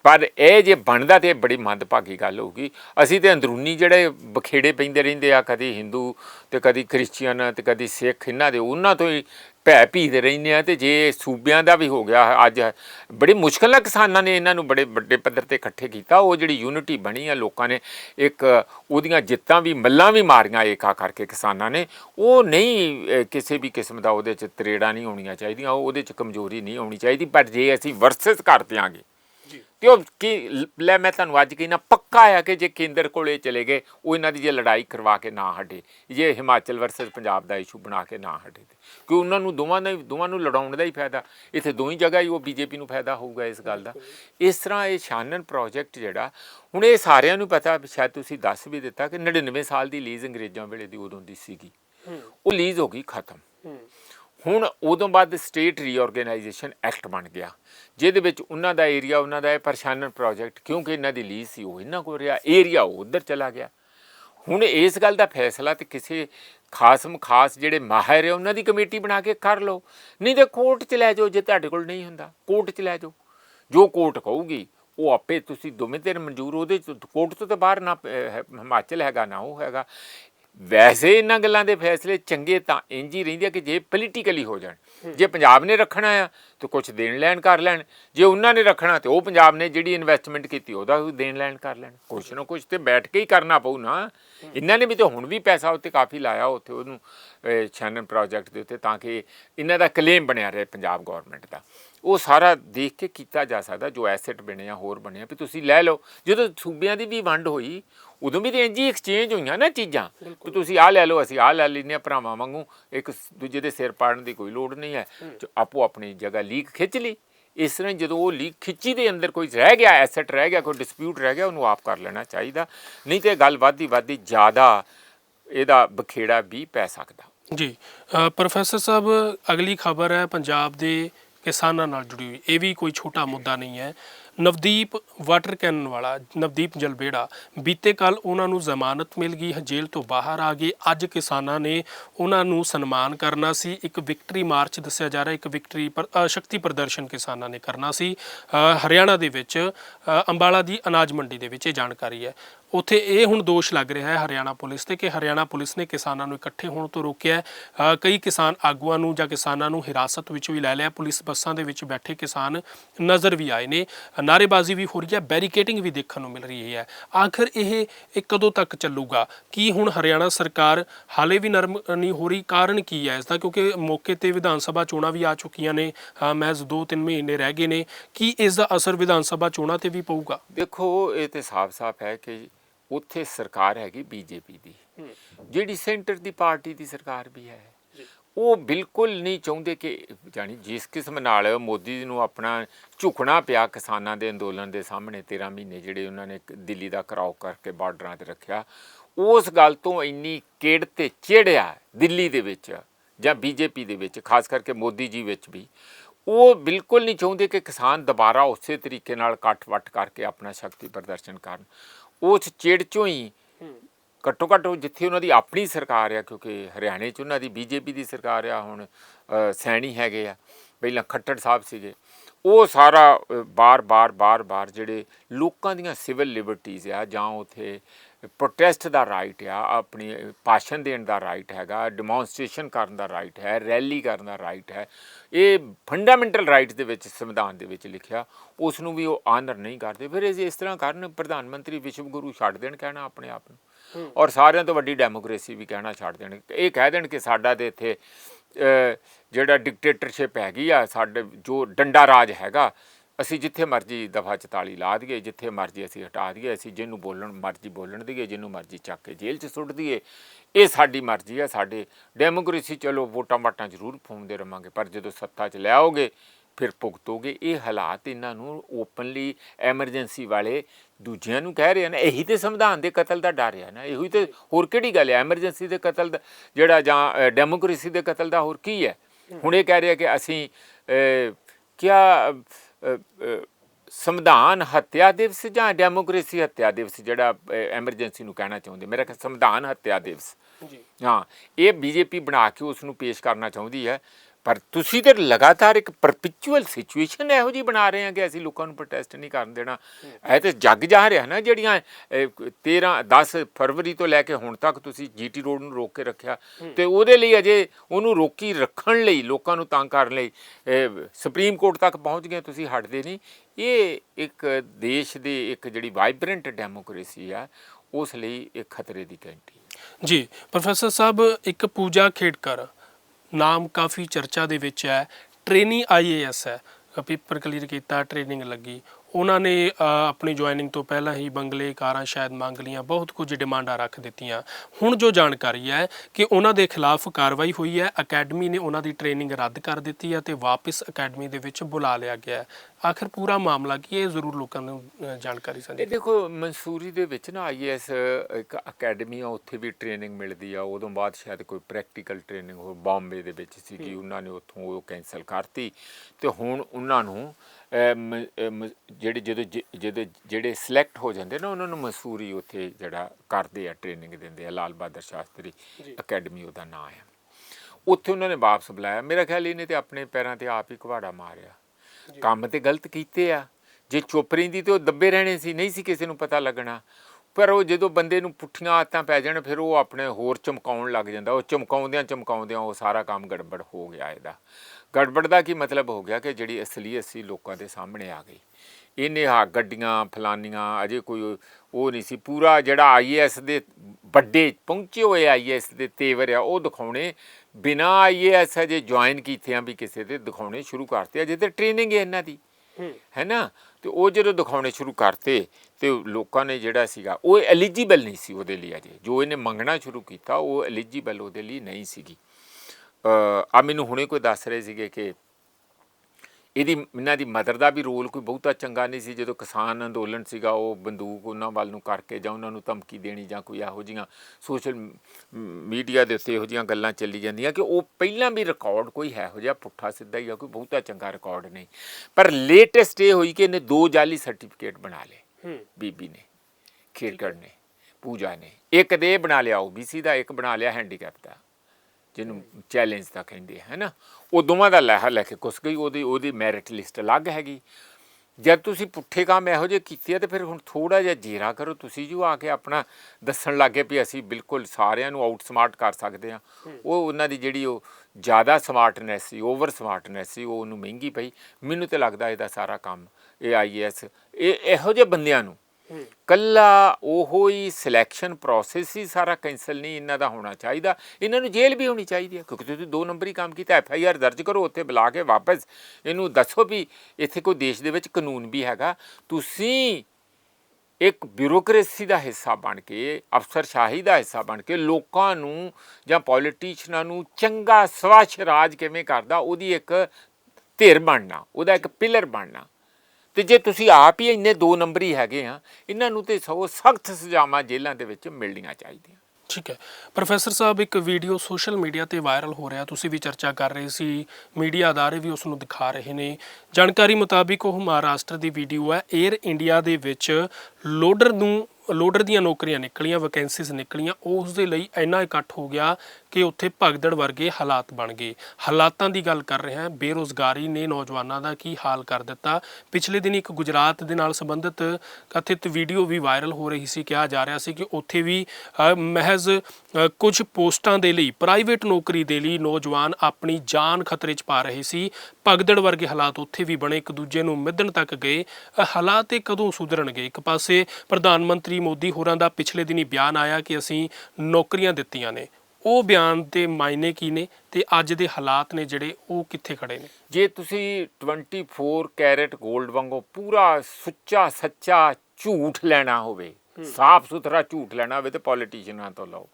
S2: ਪਰ ਇਹ ਜੇ ਬਣਦਾ ਤੇ ਇਹ ਬੜੀ ਮੰਦਭਾਗੀ ਗੱਲ ਹੋਊਗੀ। ਅਸੀਂ ਤੇ ਅੰਦਰੂਨੀ ਜਿਹੜੇ ਬਖੇੜੇ ਪੈਂਦੇ ਰਹਿੰਦੇ ਆ, ਕਦੀ ਹਿੰਦੂ ਤੇ ਕਦੀ ਕ੍ਰਿਸਚੀਅਨ ਤੇ ਕਦੀ ਸਿੱਖ ਇਹਨਾਂ ਦੇ ਉਹਨਾਂ ਤੋਂ ਹੀ ਭੈ ਭੀਦੇ ਰਹਿੰਦੇ ਆ ਤੇ ਜੇ ਸੂਬਿਆਂ ਦਾ ਵੀ ਹੋ ਗਿਆ ਅੱਜ, ਬੜੀ ਮੁਸ਼ਕਲ ਨਾਲ ਕਿਸਾਨਾਂ ਨੇ ਇਹਨਾਂ ਨੂੰ ਬੜੇ ਵੱਡੇ ਪੱਧਰ ਤੇ ਇਕੱਠੇ ਕੀਤਾ। ਉਹ ਜਿਹੜੀ ਯੂਨਿਟੀ ਬਣੀ ਆ ਲੋਕਾਂ ਨੇ, ਇੱਕ ਉਹਦੀਆਂ ਜਿੱਤਾਂ ਵੀ, ਮੱਲਾਂ ਵੀ ਮਾਰੀਆਂ ਏਕਾ ਕਰਕੇ ਕਿਸਾਨਾਂ ਨੇ। ਉਹ ਨਹੀਂ ਕਿਸੇ ਵੀ ਕਿਸਮ ਦਾ ਉਹਦੇ ਚ ਤਰੇੜਾ ਨਹੀਂ ਹੋਣੀਆਂ ਚਾਹੀਦੀਆਂ ਉਹਦੇ ਚ ਕਮਜ਼ੋਰੀ ਨਹੀਂ ਹੋਣੀ ਚਾਹੀਦੀ। ਪਰ ਜੇ ਅਸੀਂ ਵਰਸਸ ਕਰ ਦਿਆਂਗੇ ਤੇ ਉਹ ਕੀ ਲੈ ਮੈਂ ਤੁਹਾਨੂੰ ਅੱਜ ਕਹਿਣਾ ਪੱਕਾ ਆ ਕਿ ਜੇ ਕੇਂਦਰ ਕੋਲੇ ਚਲੇ ਗਏ ਉਹ ਇਹਨਾਂ ਦੀ ਜੇ ਲੜਾਈ ਕਰਵਾ ਕੇ ਨਾ ਹਟੇ ਜੇ ਹਿਮਾਚਲ ਵਰਸਸ ਪੰਜਾਬ ਦਾ ਇਸ਼ੂ ਬਣਾ ਕੇ ਨਾ ਹਟੇ ਕਿ ਉਹਨਾਂ ਨੂੰ ਦੋਵਾਂ ਦਾ ਹੀ- ਦੋਵਾਂ ਨੂੰ ਲੜਾਉਣ ਦਾ ਹੀ ਫਾਇਦਾ ਇੱਥੇ ਦੋਈ ਜਗ੍ਹਾ ਹੀ ਉਹ ਬੀਜੇਪੀ ਨੂੰ ਫਾਇਦਾ ਹੋਊਗਾ ਇਸ ਗੱਲ ਦਾ। ਇਸ ਤਰ੍ਹਾਂ ਇਹ ਸ਼ਾਨਨ ਪ੍ਰੋਜੈਕਟ ਜਿਹੜਾ ਹੁਣ ਇਹ ਸਾਰਿਆਂ ਨੂੰ ਪਤਾ ਸ਼ਾਇਦ ਤੁਸੀਂ ਦੱਸ ਵੀ ਦਿੱਤਾ ਕਿ 99 ਸਾਲ ਦੀ ਲੀਜ਼ ਅੰਗਰੇਜ਼ਾਂ ਵੇਲੇ ਦੀ ਉਦੋਂ ਦੀ ਸੀਗੀ। ਉਹ ਲੀਜ਼ ਹੋ ਗਈ ਖਤਮ। ਹੁਣ ਉਦੋਂ ਬਾਅਦ ਸਟੇਟ ਰੀਆਰਗੇਨਾਈਜੇਸ਼ਨ ਐਕਟ ਬਣ ਗਿਆ ਜਿਹਦੇ ਵਿੱਚ ਉਹਨਾਂ ਦਾ ਏਰੀਆ ਉਹਨਾਂ ਦਾ ਇਹ ਪਰੇਸ਼ਾਨਨ ਪ੍ਰੋਜੈਕਟ ਕਿਉਂਕਿ ਇਹਨਾਂ ਦੀ ਲੀਜ਼ ਸੀ ਉਹ ਇਹਨਾਂ ਕੋਲ ਰਿਹਾ ਏਰੀਆ ਉਹ ਉਧਰ ਚਲਾ ਗਿਆ। ਹੁਣ ਇਸ ਗੱਲ ਦਾ ਫੈਸਲਾ ਤੇ ਕਿਸੇ ਖਾਸਮ ਖਾਸ ਜਿਹੜੇ ਮਾਹਿਰ ਹੈ ਉਹਨਾਂ ਦੀ ਕਮੇਟੀ ਬਣਾ ਕੇ ਕਰ ਲਓ। ਨਹੀਂ ਤੇ ਕੋਰਟ 'ਚ ਲੈ ਜਾਓ ਜੇ ਤੁਹਾਡੇ ਕੋਲ ਨਹੀਂ ਹੁੰਦਾ ਕੋਰਟ 'ਚ ਲੈ ਜਾਓ। ਜੋ ਕੋਰਟ ਕਹੂਗੀ ਉਹ ਆਪੇ ਤੁਸੀਂ ਦੋਵੇਂ ਧਿਰ ਮਨਜ਼ੂਰ ਉਹਦੇ 'ਚ ਕੋਰਟ ਤੋਂ ਤਾਂ ਬਾਹਰ ਨਾ ਅਹ, ਹਿਮਾਚਲ ਹੈਗਾ ਨਾ ਉਹ ਹੈਗਾ। ਵੈਸੇ ਇਹਨਾਂ ਗੱਲਾਂ ਦੇ ਫੈਸਲੇ ਚੰਗੇ ਤਾਂ ਇੰਜ ਹੀ ਰਹਿੰਦੇ ਆ ਕਿ ਜੇ ਪੋਲੀਟੀਕਲੀ ਹੋ ਜਾਣ। ਜੇ ਪੰਜਾਬ ਨੇ ਰੱਖਣਾ ਆ, ਤਾਂ ਕੁਝ ਦੇਣ ਲੈਣ ਕਰ ਲੈਣ। ਜੇ ਉਹਨਾਂ ਨੇ ਰੱਖਣਾ, ਤੇ ਉਹ ਪੰਜਾਬ ਨੇ ਜਿਹੜੀ ਇਨਵੈਸਟਮੈਂਟ ਕੀਤੀ, ਉਹਦਾ ਦੇਣ ਲੈਣ ਕਰ ਲੈਣ। ਕੁਛ ਨਾ ਕੁਛ ਤੇ ਬੈਠ ਕੇ ਹੀ ਕਰਨਾ ਪਊ ਨਾ। ਇਹਨਾਂ ਨੇ ਵੀ ਤਾਂ ਹੁਣ ਵੀ ਪੈਸਾ ਉੱਤੇ ਕਾਫੀ ਲਾਇਆ ਉੱਥੇ ਉਹਨੂੰ। ਛਾਨਣ ਪ੍ਰੋਜੈਕਟ ਦੇ ਉੱਤੇ ਤਾਂ ਕਿ ਇਹਨਾਂ ਦਾ ਕਲੇਮ ਬਣਿਆ ਰਹੇ ਪੰਜਾਬ ਗਵਰਨਮੈਂਟ ਦਾ। ਉਹ ਸਾਰਾ ਦੇਖ ਕੇ ਕੀਤਾ ਜਾ ਸਕਦਾ ਜੋ ਐਸੈਟ ਬਣਿਆ ਹੋਰ ਬਣਿਆ ਵੀ ਤੁਸੀਂ ਲੈ ਲਓ। ਜਦੋਂ ਸੂਬਿਆਂ ਦੀ ਵੀ ਵੰਡ ਹੋਈ ਉਦੋਂ ਵੀ ਤੇ ਇੰਜ ਹੀ ਐਕਸਚੇਂਜ ਹੋਈਆਂ ਨਾ ਚੀਜ਼ਾਂ। ਵੀ ਤੁਸੀਂ ਆਹ ਲੈ ਲਓ ਅਸੀਂ ਆਹ ਲੈ ਲੈਨੇ ਆ ਭਰਾਵਾਂ ਵਾਂਗੂ। ਇੱਕ ਦੂਜੇ ਦੇ ਸਿਰ ਪਾੜਨ ਦੀ ਕੋਈ ਲੋੜ ਨਹੀਂ ਹੈ। ਜੋ ਆਪੋ ਆਪਣੀ ਜਗ੍ਹਾ ਲੀਕ ਖਿੱਚ ਲਈ। ਇਸ ਤਰ੍ਹਾਂ ਜਦੋਂ ਉਹ ਲੀਕ ਖਿੱਚੀ ਦੇ ਅੰਦਰ ਕੋਈ ਰਹਿ ਗਿਆ ਐਸੈਟ ਰਹਿ ਗਿਆ ਕੋਈ ਡਿਸਪਿਊਟ ਰਹਿ ਗਿਆ ਉਹਨੂੰ ਆਪ ਕਰ ਲੈਣਾ ਚਾਹੀਦਾ। ਨਹੀਂ ਤੇ ਗੱਲ ਵੱਧਦੀ ਵੱਧਦੀ ਜ਼ਿਆਦਾ ਇਹਦਾ ਬਖੇੜਾ ਵੀ ਪੈ ਸਕਦਾ।
S1: ਜੀ ਪ੍ਰੋਫੈਸਰ ਸਾਹਿਬ, ਅਗਲੀ ਖਬਰ ਹੈ ਪੰਜਾਬ ਦੇ ਕਿਸਾਨਾਂ ਨਾਲ ਜੁੜੀ ਹੋਈ। ਇਹ ਵੀ ਕੋਈ ਛੋਟਾ ਮੁੱਦਾ ਨਹੀਂ ਹੈ। ਨਵਦੀਪ ਵਾਟਰ ਕੈਨਨ ਵਾਲਾ, ਨਵਦੀਪ ਜਲਬੇੜਾ, ਬੀਤੇ ਕੱਲ ਉਹਨਾਂ ਨੂੰ ਜ਼ਮਾਨਤ ਮਿਲ ਗਈ ਜੇਲ੍ਹ ਤੋਂ ਬਾਹਰ ਆ ਗਏ। ਅੱਜ ਕਿਸਾਨਾਂ ਨੇ ਉਹਨਾਂ ਨੂੰ ਸਨਮਾਨ ਕਰਨਾ ਸੀ। ਇੱਕ ਵਿਕਟਰੀ ਮਾਰਚ ਦੱਸਿਆ ਜਾ ਰਿਹਾ, ਇੱਕ ਵਿਕਟਰੀ ਪਰ ਸ਼ਕਤੀ ਪ੍ਰਦਰਸ਼ਨ ਕਿਸਾਨਾਂ ਨੇ ਕਰਨਾ ਸੀ। ਹਰਿਆਣਾ ਦੇ ਵਿੱਚ ਅੰਬਾਲਾ ਦੀ ਅਨਾਜ ਮੰਡੀ ਦੇ ਵਿੱਚ ਇਹ ਜਾਣਕਾਰੀ ਹੈ। ਉੱਥੇ ਇਹ ਹੁਣ ਦੋਸ਼ ਲੱਗ ਰਿਹਾ ਹੈ ਹਰਿਆਣਾ ਪੁਲਿਸ ਤੇ ਕਿ ਹਰਿਆਣਾ ਪੁਲਿਸ ਨੇ ਕਿਸਾਨਾਂ ਨੂੰ ਇਕੱਠੇ ਹੋਣ ਤੋਂ ਰੋਕਿਆ ਹੈ। ਕਈ ਕਿਸਾਨ ਆਗੂਆਂ ਨੂੰ ਜਾਂ ਕਿਸਾਨਾਂ ਨੂੰ ਹਿਰਾਸਤ ਵਿੱਚ ਵੀ ਲੈ ਲਿਆ। ਪੁਲਿਸ ਬੱਸਾਂ ਦੇ ਵਿੱਚ ਬੈਠੇ ਕਿਸਾਨ ਨਜ਼ਰ ਵੀ ਆਏ ਨੇ। ਨਾਰੇਬਾਜ਼ੀ ਵੀ ਹੋ ਰਹੀ ਹੈ ਬੈਰੀਕੇਡਿੰਗ ਵੀ ਦੇਖਣ ਨੂੰ ਮਿਲ ਰਹੀ ਹੈ। ਆਖਰ ਇਹ ਕਦੋਂ ਤੱਕ ਚੱਲੂਗਾ? ਕੀ ਹੁਣ ਹਰਿਆਣਾ ਸਰਕਾਰ ਹਾਲੇ ਵੀ ਨਰਮ ਨਹੀਂ ਹੋ ਰਹੀ? ਕਾਰਨ ਕੀ ਹੈ ਇਸ ਦਾ ਕਿਉਂਕਿ ਮੌਕੇ ਤੇ ਵਿਧਾਨ ਸਭਾ ਚੋਣਾਂ ਵੀ ਆ ਚੁੱਕੀਆਂ ਨੇ। ਮਹਿਜ਼ 2-3 ਮਹੀਨੇ ਰਹਿ ਗਏ ਨੇ। ਕੀ ਇਸ ਦਾ ਅਸਰ ਵਿਧਾਨ ਸਭਾ ਚੋਣਾਂ ਤੇ ਵੀ ਪਊਗਾ?
S2: ਦੇਖੋ, ਇਹ ਤੇ ਸਾਫ਼-ਸਾਫ਼ ਹੈ ਕਿ ਉੱਥੇ ਸਰਕਾਰ ਹੈਗੀ ਬੀਜੇਪੀ ਦੀ। ਜਿਹੜੀ ਸੈਂਟਰ ਦੀ ਪਾਰਟੀ ਦੀ ਸਰਕਾਰ ਵੀ ਹੈ। ਉਹ ਬਿਲਕੁਲ ਨਹੀਂ ਚਾਹੁੰਦੇ ਕਿ ਜਾਨੀ ਜਿਸ ਕਿਸਮ ਨਾਲ ਮੋਦੀ ਜੀ ਨੂੰ ਆਪਣਾ ਝੁਕਣਾ ਪਿਆ ਕਿਸਾਨਾਂ ਦੇ ਅੰਦੋਲਨ ਦੇ ਸਾਹਮਣੇ 13 ਮਹੀਨੇ ਜਿਹੜੇ ਉਹਨਾਂ ਨੇ ਦਿੱਲੀ ਦਾ ਕਰਾਓ ਕਰਕੇ ਬਾਰਡਰਾਂ ਤੇ ਰੱਖਿਆ ਉਸ ਗੱਲ ਤੋਂ ਇੰਨੀ ਕਿੜ ਤੇ ਚਿੜਿਆ ਦਿੱਲੀ ਦੇ ਵਿੱਚ ਜਾਂ ਬੀਜੇਪੀ ਦੇ ਵਿੱਚ ਖਾਸ ਕਰਕੇ ਮੋਦੀ ਜੀ ਵਿੱਚ ਵੀ। ਉਹ ਬਿਲਕੁਲ ਨਹੀਂ ਚਾਹੁੰਦੇ ਕਿ ਕਿਸਾਨ ਦੁਬਾਰਾ ਉਸੇ ਤਰੀਕੇ ਨਾਲ ਇਕੱਠ-ਵੱਟ ਕਰਕੇ ਆਪਣਾ ਸ਼ਕਤੀ ਪ੍ਰਦਰਸ਼ਨ ਕਰਨ। ਉਸ ਚਿੜ ਚੋਂ ਹੀ ਘੱਟੋ ਘੱਟ ਉਹ ਜਿੱਥੇ ਉਹਨਾਂ ਦੀ ਆਪਣੀ ਸਰਕਾਰ ਆ ਕਿਉਂਕਿ ਹਰਿਆਣੇ 'ਚ ਉਹਨਾਂ ਦੀ ਬੀਜੇਪੀ ਦੀ ਸਰਕਾਰ ਆ ਹੁਣ ਸੈਣੀ ਹੈਗੇ ਆ ਪਹਿਲਾਂ ਖੱਟੜ ਸਾਹਿਬ ਸੀਗੇ। ਉਹ ਸਾਰਾ ਬਾਰ-ਬਾਰ ਬਾਰ-ਬਾਰ ਜਿਹੜੇ ਲੋਕਾਂ ਦੀਆਂ ਸਿਵਲ ਲਿਬਰਟੀਜ਼ ਆ ਜਾਂ ਉਥੇ ਪ੍ਰੋਟੈਸਟ ਦਾ ਰਾਈਟ ਆ ਆਪਣੀ ਭਾਸ਼ਣ ਦੇਣ ਦਾ ਰਾਈਟ ਹੈਗਾ ਡੈਮੋਨਸਟ੍ਰੇਸ਼ਨ ਕਰਨ ਦਾ ਰਾਈਟ ਹੈ ਰੈਲੀ ਕਰਨ ਦਾ ਰਾਈਟ ਹੈ। ਇਹ ਫੰਡਾਮੈਂਟਲ ਰਾਈਟ ਦੇ ਵਿੱਚ ਸੰਵਿਧਾਨ ਦੇ ਵਿੱਚ ਲਿਖਿਆ ਉਸ ਨੂੰ ਵੀ ਉਹ ਆਨਰ ਨਹੀਂ ਕਰਦੇ। ਫਿਰ ਇਹ ਇਸ ਤਰ੍ਹਾਂ ਕਰਨ ਪ੍ਰਧਾਨ ਮੰਤਰੀ ਵਿਸ਼ਵ ਗੁਰੂ ਛੱਡ ਦੇਣ ਕਹਿਣਾ ਆਪਣੇ ਆਪ ਨੂੰ। ਔਰ ਸਾਰਿਆਂ ਤੋਂ ਵੱਡੀ ਡੈਮੋਕ੍ਰੇਸੀ ਵੀ ਕਹਿਣਾ ਛੱਡ ਦੇਣ। ਇਹ ਕਹਿ ਦੇਣ ਕਿ ਸਾਡਾ ਦੇ ਇੱਥੇ ਜਿਹੜਾ ਡਿਕਟੇਟਰਸ਼ਿਪ ਹੈਗੀ ਆ ਸਾਡੇ ਜੋ ਡੰਡਾ ਰਾਜ ਹੈਗਾ ਅਸੀਂ ਜਿੱਥੇ ਮਰਜ਼ੀ ਦਫਾ 44 ਲਾ ਦਈਏ ਜਿੱਥੇ ਮਰਜ਼ੀ ਅਸੀਂ ਹਟਾ ਦਈਏ ਅਸੀਂ ਜਿਹਨੂੰ ਬੋਲਣ ਮਰਜ਼ੀ ਬੋਲਣ ਦਈਏ ਜਿਹਨੂੰ ਮਰਜ਼ੀ ਚੱਕ ਕੇ ਜੇਲ੍ਹ 'ਚ ਸੁੱਟ ਦਈਏ। ਇਹ ਸਾਡੀ ਮਰਜ਼ੀ ਆ ਸਾਡੇ ਡੈਮੋਕ੍ਰੇਸੀ ਚਲੋ ਵੋਟਾਂ ਵਾਟਾਂ ਜ਼ਰੂਰ ਪਾਉਂਦੇ ਰਵਾਂਗੇ ਪਰ ਜਦੋਂ ਸੱਤਾ 'ਚ ਲੈ ਆਓਗੇ ਫਿਰ ਭੁਗਤੋਗੇ। ਇਹ ਹਾਲਾਤ ਇਹਨਾਂ ਨੂੰ ਓਪਨਲੀ ਐਮਰਜੈਂਸੀ ਵਾਲੇ ਦੂਜਿਆਂ ਨੂੰ ਕਹਿ ਰਹੇ ਨੇ। ਇਹੀ ਤੇ ਸੰਵਿਧਾਨ ਦੇ ਕਤਲ ਦਾ ਡਰ ਹੈ ਨਾ ਇਹੋ ਹੀ ਤੇ ਹੋਰ ਕਿਹੜੀ ਗੱਲ ਹੈ ਐਮਰਜੈਂਸੀ ਦੇ ਕਤਲ ਦਾ ਜਿਹੜਾ ਜਾਂ ਡੈਮੋਕ੍ਰੇਸੀ ਦੇ ਕਤਲ ਦਾ ਹੋਰ ਕੀ ਹੈ। ਹੁਣ ਇਹ ਕਹਿ ਰਹੇ ਕਿ ਅਸੀਂ ਕਿਆ ਸੰਵਿਧਾਨ ਹੱਤਿਆ ਦਿਵਸ ਜਾਂ ਡੈਮੋਕ੍ਰੇਸੀ ਹੱਤਿਆ ਦਿਵਸ ਜਿਹੜਾ ਐਮਰਜੈਂਸੀ ਨੂੰ ਕਹਿਣਾ ਚਾਹੁੰਦੇ? ਮੇਰਾ ਖਿਆਲ ਸੰਵਿਧਾਨ ਹੱਤਿਆ ਦਿਵਸ।
S1: ਜੀ।
S2: ਹਾਂ ਇਹ ਬੀਜੇਪੀ ਬਣਾ ਕੇ ਉਸ ਨੂੰ ਪੇਸ਼ ਕਰਨਾ ਚਾਹੁੰਦੀ ਹੈ। ਪਰ ਤੁਸੀਂ ਤੇ ਲਗਾਤਾਰ ਇੱਕ ਪਰਪੀਚੁਅਲ ਸਿਚੁਏਸ਼ਨ ਇਹੋ ਜੀ ਬਣਾ ਰਹੇ ਆ ਕਿ ਅਸੀਂ ਲੋਕਾਂ ਨੂੰ ਪ੍ਰੋਟੈਸਟ ਨਹੀਂ ਕਰਨ ਦੇਣਾ। ਇਹ ਤੇ ਜੱਗ ਜਾ ਰਿਹਾ ਨਾ ਜਿਹੜੀਆਂ ਅਹ, 13 10 ਫਰਵਰੀ ਤੋਂ ਲੈ ਕੇ ਹੁਣ ਤੱਕ ਤੁਸੀਂ ਜੀਟੀ ਰੋਡ ਨੂੰ ਰੋਕ ਕੇ ਰੱਖਿਆ। ਤੇ ਉਹਦੇ ਲਈ ਅਜੇ ਉਹਨੂੰ ਰੋਕੀ ਰੱਖਣ ਲਈ ਲੋਕਾਂ ਨੂੰ ਤੰਗ ਕਰਨ ਲਈ ਸੁਪਰੀਮ ਕੋਰਟ ਤੱਕ ਪਹੁੰਚ ਗਏ ਤੁਸੀਂ ਹਟਦੇ ਨਹੀਂ। ਇਹ ਇੱਕ ਦੇਸ਼ ਦੇ ਇੱਕ ਜਿਹੜੀ ਵਾਈਬ੍ਰੈਂਟ ਡੈਮੋਕ੍ਰੇਸੀ ਆ ਉਸ ਲਈ ਇਹ ਖਤਰੇ ਦੀ ਘੰਟੀ
S1: ਜੀ ਪ੍ਰੋਫੈਸਰ ਸਾਹਿਬ ਇੱਕ ਪੂਜਾ ਖੇਡਕਰ ਨਾਮ ਕਾਫੀ ਚਰਚਾ ਦੇ ਵਿੱਚ ਹੈ। ਟ੍ਰੇਨੀ ਆਈਏਐਸ ਹੈ। ਪੇਪਰ ਕਲੀਅਰ ਕੀਤਾ ਟ੍ਰੇਨਿੰਗ ਲੱਗੀ। ਉਹਨਾਂ ਨੇ ਆਪਣੀ ਜੁਆਇਨਿੰਗ ਤੋਂ ਪਹਿਲਾਂ ਹੀ ਬੰਗਲੇ ਕਾਰਾਂ ਸ਼ਾਇਦ ਮੰਗ ਲੀਆਂ ਬਹੁਤ ਕੁਝ ਡਿਮਾਂਡਾਂ ਰੱਖ ਦਿੱਤੀਆਂ। ਹੁਣ ਜੋ ਜਾਣਕਾਰੀ ਹੈ ਕਿ ਉਹਨਾਂ ਦੇ ਖਿਲਾਫ ਕਾਰਵਾਈ ਹੋਈ ਹੈ ਅਕੈਡਮੀ ਨੇ ਉਹਨਾਂ ਦੀ ਟ੍ਰੇਨਿੰਗ ਰੱਦ ਕਰ ਦਿੱਤੀ ਹੈ ਤੇ ਵਾਪਸ ਅਕੈਡਮੀ ਦੇ ਵਿੱਚ ਬੁਲਾ ਲਿਆ ਗਿਆ ਹੈ। ਆਖਿਰ ਪੂਰਾ ਮਾਮਲਾ ਕੀ ਹੈ ਇਹ ਜ਼ਰੂਰ ਲੋਕਾਂ ਨੂੰ ਜਾਣਕਾਰੀ ਸਾਂਝੀ
S2: ਇਹ ਦੇਖੋ ਮਨਸੂਰੀ ਦੇ ਵਿੱਚ ਨਾ ਆਈਐਸ ਇੱਕ ਅਕੈਡਮੀ ਆ ਉੱਥੇ ਵੀ ਟ੍ਰੇਨਿੰਗ ਮਿਲਦੀ ਆ। ਉਦੋਂ ਬਾਅਦ ਸ਼ਾਇਦ ਕੋਈ ਪ੍ਰੈਕਟੀਕਲ ਟ੍ਰੇਨਿੰਗ ਹੋ ਬੰਬੇ ਦੇ ਵਿੱਚ ਸੀਗੀ ਉਹਨਾਂ ਨੇ ਉੱਥੋਂ ਉਹ ਕੈਨਸਲ ਕਰਤੀ। ਤੇ ਹੁਣ ਉਹਨਾਂ ਨੂੰ ਜਿਹੜੇ ਜਦੋਂ ਜ- ਜਦੋਂ ਜਿਹੜੇ ਸਿਲੈਕਟ ਹੋ ਜਾਂਦੇ ਨਾ ਉਹਨਾਂ ਨੂੰ ਮਨਸੂਰੀ ਉੱਥੇ ਜਿਹੜਾ ਕਰਦੇ ਆ ਟ੍ਰੇਨਿੰਗ ਦਿੰਦੇ ਆ ਲਾਲ ਬਹਾਦਰ ਸ਼ਾਸਤਰੀ ਅਕੈਡਮੀ ਉਹਦਾ ਨਾਮ ਹੈ ਉੱਥੇ ਉਹਨਾਂ ਨੇ ਵਾਪਸ ਬੁਲਾਇਆ। ਮੇਰਾ ਖਿਆਲ ਇਹਨੇ ਤੇ ਆਪਣੇ ਪੈਰਾਂ ਤੇ ਆਪ ਹੀ ਕੁਹਾੜਾ ਮਾਰਿਆ। ਕੰਮ ਤੇ ਗਲਤ ਕੀਤੇ ਆ। ਜੇ ਚੁੱਪ ਰਹਿੰਦੀ ਤੇ ਉਹ ਦੱਬੇ ਰਹਿਣੇ ਸੀ ਨਹੀਂ ਸੀ ਕਿਸੇ ਨੂੰ ਪਤਾ ਲੱਗਣਾ। ਪਰ ਉਹ ਜਦੋਂ ਬੰਦੇ ਨੂੰ ਪੁੱਠੀਆਂ ਆਦਤਾਂ ਪੈ ਜਾਣ ਫਿਰ ਉਹ ਆਪਣੇ ਹੋਰ ਚਮਕਾਉਣ ਲੱਗ ਜਾਂਦਾ। ਉਹ ਚਮਕਾਉਂਦਿਆਂ ਚਮਕਾਉਂਦਿਆਂ ਉਹ ਸਾਰਾ ਕੰਮ ਗੜਬੜ ਹੋ ਗਿਆ ਇਹਦਾ। ਗੜਬੜ ਦਾ ਕੀ ਮਤਲਬ ਹੋ ਗਿਆ ਕਿ ਜਿਹੜੀ ਅਸਲੀਅਤ ਸੀ ਲੋਕਾਂ ਦੇ ਸਾਹਮਣੇ ਆ ਗਈ ਇਹਨੇ ਆ ਗੱਡੀਆਂ ਫਲਾਨੀਆਂ ਅਜੇ ਕੋਈ ਉਹ ਨਹੀਂ ਸੀ। ਪੂਰਾ ਜਿਹੜਾ ਆਈਏਐਸ ਦੇ ਵੱਡੇ ਪਹੁੰਚੇ ਹੋਏ ਆਈਏਐਸ ਦੇ ਤੇਵਰ ਆ ਉਹ ਦਿਖਾਉਣੇ ਬਿਨਾ ਆਈਏਐਸ ਅਜੇ ਜੁਆਇਨ ਕੀਤੇ ਆ ਵੀ ਕਿਸੇ ਦੇ ਦਿਖਾਉਣੇ ਸ਼ੁਰੂ ਕਰਤੇ। ਅਜੇ ਤੇ ਟ੍ਰੇਨਿੰਗ ਹੈ ਇਹਨਾਂ ਦੀ। ਹੈ। ਨਾ? ਤੇ ਉਹ ਜਦੋਂ ਦਿਖਾਉਣੇ ਸ਼ੁਰੂ ਕਰਤੇ ਤੇ ਲੋਕਾਂ ਨੇ ਜਿਹੜਾ ਸੀਗਾ ਉਹ ਐਲੀਜੀਬਲ ਨਹੀਂ ਸੀ ਉਹਦੇ ਲਈ ਅਜੇ। ਜੋ ਇਹਨੇ ਮੰਗਣਾ ਸ਼ੁਰੂ ਕੀਤਾ ਉਹ ਐਲੀਜੀਬਲ ਉਹਦੇ ਲਈ ਨਹੀਂ ਸੀਗੀ। ਆ ਮੈਨੂੰ ਹੁਣੇ ਕੋਈ ਦੱਸ ਰਹੇ ਸੀਗੇ ਕਿ ਇਹਦੀ ਇਹਨਾਂ ਦੀ ਮਦਰ ਦਾ ਵੀ ਰੋਲ ਕੋਈ ਬਹੁਤਾ ਚੰਗਾ ਨਹੀਂ ਸੀ ਜਦੋਂ ਕਿਸਾਨ ਅੰਦੋਲਨ ਸੀਗਾ ਉਹ ਬੰਦੂਕ ਉਹਨਾਂ ਵੱਲ ਨੂੰ ਕਰਕੇ ਜਾਂ ਉਹਨਾਂ ਨੂੰ ਧਮਕੀ ਦੇਣੀ ਜਾਂ ਕੋਈ ਇਹੋ ਜੀਆਂ ਸੋਸ਼ਲ ਮੀਡੀਆ ਦੇ ਉੱਤੇ ਇਹੋ ਜੀਆਂ ਗੱਲਾਂ ਚੱਲੀ ਜਾਂਦੀਆਂ ਕਿ ਉਹ ਪਹਿਲਾਂ ਵੀ ਰਿਕਾਰਡ ਕੋਈ ਹੈ ਹੋ ਜਿਹਾ ਪੁੱਠਾ ਸਿੱਧਾ ਹੀ ਆ ਕੋਈ ਬਹੁਤਾ ਚੰਗਾ ਰਿਕਾਰਡ ਨਹੀਂ। ਪਰ ਲੇਟੈਸਟ ਇਹ ਹੋਈ ਕਿ ਇਹਨੇ ਦੋ ਜਾਲੀ ਸਰਟੀਫਿਕੇਟ ਬਣਾ ਲਏ ਬੀਬੀ ਨੇ ਖੇਰਗੜ ਨੇ ਪੂਜਾ ਨੇ। ਇੱਕ ਦੇ ਬਣਾ ਲਿਆ ਓਬੀਸੀ ਦਾ ਇੱਕ ਬਣਾ ਲਿਆ ਹੈਂਡੀਕੈਪ ਦਾ। ਜਿਹਨੂੰ ਚੈਲੰਜ ਦਾ ਕਹਿੰਦੇ ਹੈ ਨਾ ਉਹ ਦੋਵਾਂ ਦਾ ਲੈਹਾ ਲੈ ਕੇ ਕੁਸ ਗਈ ਉਹਦੀ ਉਹਦੀ ਮੈਰਿਟ ਲਿਸਟ ਅਲੱਗ ਹੈਗੀ। ਜਦ ਤੁਸੀਂ ਪੁੱਠੇ ਕੰਮ ਇਹੋ ਜਿਹੇ ਕੀਤੇ ਆ ਤੇ ਫਿਰ ਹੁਣ ਥੋੜਾ ਜਿਹਾ ਜੀਰਾ ਕਰੋ ਤੁਸੀਂ ਜੋ ਆ ਕੇ ਆਪਣਾ ਦੱਸਣ ਲੱਗੇ ਵੀ ਅਸੀਂ ਬਿਲਕੁਲ ਸਾਰਿਆਂ ਨੂੰ ਆਊਟ ਸਮਾਰਟ ਕਰ ਸਕਦੇ ਆ। ਉਹ ਉਹਨਾਂ ਦੀ ਜਿਹੜੀ ਉਹ ਜ਼ਿਆਦਾ ਸਮਾਰਟਨੈਸ ਸੀ ਓਵਰ ਸਮਾਰਟਨੈਸ ਸੀ ਉਹ ਉਹਨੂੰ ਮਹਿੰਗੀ ਪਈ। ਮੈਨੂੰ ਤੇ ਲੱਗਦਾ ਇਹਦਾ ਸਾਰਾ ਕੰਮ ਇਹ ਆਈਐਸ ਇਹ ਇਹੋ ਜਿਹੇ ਬੰਦਿਆਂ ਨੂੰ ਕੱਲਾ ਉਹੋ ਹੀ ਸਿਲੈਕਸ਼ਨ ਪ੍ਰੋਸੈਸ ਹੀ ਸਾਰਾ ਕੈਂਸਲ ਨਹੀਂ ਇਹਨਾਂ ਦਾ ਹੋਣਾ ਚਾਹੀਦਾ। ਇਹਨਾਂ ਨੂੰ ਜੇਲ੍ਹ ਵੀ ਹੋਣੀ ਚਾਹੀਦੀ ਹੈ, ਕਿਉਂਕਿ ਤੁਸੀਂ ਦੋ ਨੰਬਰੀ ਕੰਮ ਕੀਤਾ, ਐਫ ਆਈ ਆਰ ਦਰਜ ਕਰੋ, ਉੱਥੇ ਬੁਲਾ ਕੇ ਵਾਪਸ ਇਹਨੂੰ ਦੱਸੋ ਵੀ ਇੱਥੇ ਕੋਈ ਦੇਸ਼ ਦੇ ਵਿੱਚ ਕਾਨੂੰਨ ਵੀ ਹੈਗਾ। ਤੁਸੀਂ ਇੱਕ ਬਿਊਰੋਕ੍ਰੇਸੀ ਦਾ ਹਿੱਸਾ ਬਣ ਕੇ, ਅਫਸਰਸ਼ਾਹੀ ਦਾ ਹਿੱਸਾ ਬਣ ਕੇ ਲੋਕਾਂ ਨੂੰ ਜਾਂ ਪੋਲੀਟੀਸ਼ੀਅਨਾਂ ਨੂੰ ਚੰਗਾ ਸਵੱਛ ਰਾਜ ਕਿਵੇਂ ਕਰਦਾ, ਉਹਦੀ ਇੱਕ ਧਿਰ ਬਣਨਾ, ਉਹਦਾ ਇੱਕ ਪਿਲਰ ਬਣਨਾ। ਤੇ ਜੇ ਤੁਸੀਂ ਆਪ ਹੀ ਇੰਨੇ ਦੋ ਨੰਬਰੀ ਹੈਗੇ ਆ, ਇਹਨਾਂ ਨੂੰ ਤੇ ਸੋ ਸਖਤ ਸਜ਼ਾਵਾਂ ਜੇਲ੍ਹਾਂ ਦੇ ਵਿੱਚ ਮਿਲਣੀਆਂ ਚਾਹੀਦੀਆਂ।
S1: ਠੀਕ ਹੈ। ਪ੍ਰੋਫੈਸਰ ਸਾਹਿਬ, ਇੱਕ ਵੀਡੀਓ ਸੋਸ਼ਲ ਮੀਡੀਆ ਤੇ ਵਾਇਰਲ ਹੋ ਰਿਹਾ, ਤੁਸੀਂ ਵੀ ਚਰਚਾ ਕਰ ਰਹੇ ਸੀ, ਮੀਡੀਆ ਅਦਾਰੇ ਵੀ ਉਸ ਨੂੰ ਦਿਖਾ ਰਹੇ ਨੇ। ਜਾਣਕਾਰੀ ਮੁਤਾਬਿਕ ਉਹ ਮਹਾਰਾਸ਼ਟਰ ਦੀ ਵੀਡੀਓ ਹੈ 에ਅਰ ਇੰਡੀਆ ਦੇ ਵਿੱਚ ਲੋਡਰ ਨੂੰ, ਲੋਡਰ ਦੀਆਂ ਨੌਕਰੀਆਂ ਨਿਕਲੀਆਂ ਵੈਕੈਂਸੀਜ਼ ਨਿਕਲੀਆਂ ਉਸ ਦੇ ਲਈ ਇੰਨਾ ਇਕੱਠ ਹੋ ਗਿਆ ਕਿ ਉੱਥੇ ਭਗਦੜ ਵਰਗੇ ਹਾਲਾਤ ਬਣ ਗਏ। ਹਾਲਾਤਾਂ ਦੀ ਗੱਲ ਕਰ ਰਿਹਾ ਹਾਂ ਬੇਰੋਜ਼ਗਾਰੀ ਨੇ ਨੌਜਵਾਨਾਂ ਦਾ ਕੀ ਹਾਲ ਕਰ ਦਿੱਤਾ? ਪਿਛਲੇ ਦਿਨ ਇੱਕ ਗੁਜਰਾਤ ਦੇ ਨਾਲ ਸੰਬੰਧਿਤ ਕਥਿਤ ਵੀਡੀਓ ਵੀ ਵਾਇਰਲ ਹੋ ਰਹੀ ਸੀ। ਕਿਹਾ ਜਾ ਰਿਹਾ ਸੀ ਕਿ ਉੱਥੇ ਵੀ ਮਹਿਜ਼ ਕੁਝ ਪੋਸਟਾਂ ਦੇ ਲਈ, ਪ੍ਰਾਈਵੇਟ ਨੌਕਰੀ ਦੇ ਲਈ ਨੌਜਵਾਨ ਆਪਣੀ ਜਾਨ ਖਤਰੇ 'ਚ ਪਾ ਰਹੇ ਸੀ। ਭਗਦੜ ਵਰਗੇ ਹਾਲਾਤ ਉੱਥੇ ਵੀ ਬਣੇ, ਇੱਕ ਦੂਜੇ ਨੂੰ ਮਿੱਧਣ ਤੱਕ ਗਏ। ਹਾਲਾਤ ਇਹ ਕਦੋਂ ਸੁਧਰਨਗੇ? ਇੱਕ ਪਾਸੇ ਪ੍ਰਧਾਨ ਮੰਤਰੀ ਮੋਦੀ ਹੋਰਾਂ ਦਾ ਪਿਛਲੇ ਦਿਨੀ ਬਿਆਨ ਆਇਆ ਕਿ ਅਸੀਂ ਨੌਕਰੀਆਂ ਦਿੱਤੀਆਂ ਨੇ। ਉਹ ਬਿਆਨ ਦੇ ਮਾਇਨੇ ਕੀ ਨੇ ਤੇ ਅੱਜ ਦੇ ਹਾਲਾਤ ਨੇ ਜਿਹੜੇ ਉਹ ਕਿੱਥੇ ਖੜੇ ਨੇ?
S2: ਜੇ ਤੁਸੀਂ 24 ਕੈਰਟ 골ਡ ਵਾਂਗੂ ਪੂਰਾ ਸੁੱਚਾ ਸੱਚਾ ਝੂਠ ਲੈਣਾ ਹੋਵੇ ਸਾਫ਼ ਸੁਥਰਾ ਝੂਠ ਲੈਣਾ ਹੋਵੇ ਤੇ ਪੋਲੀਟੀਸ਼ੀਅਨਾਂ ਤੋਂ ਲਓ।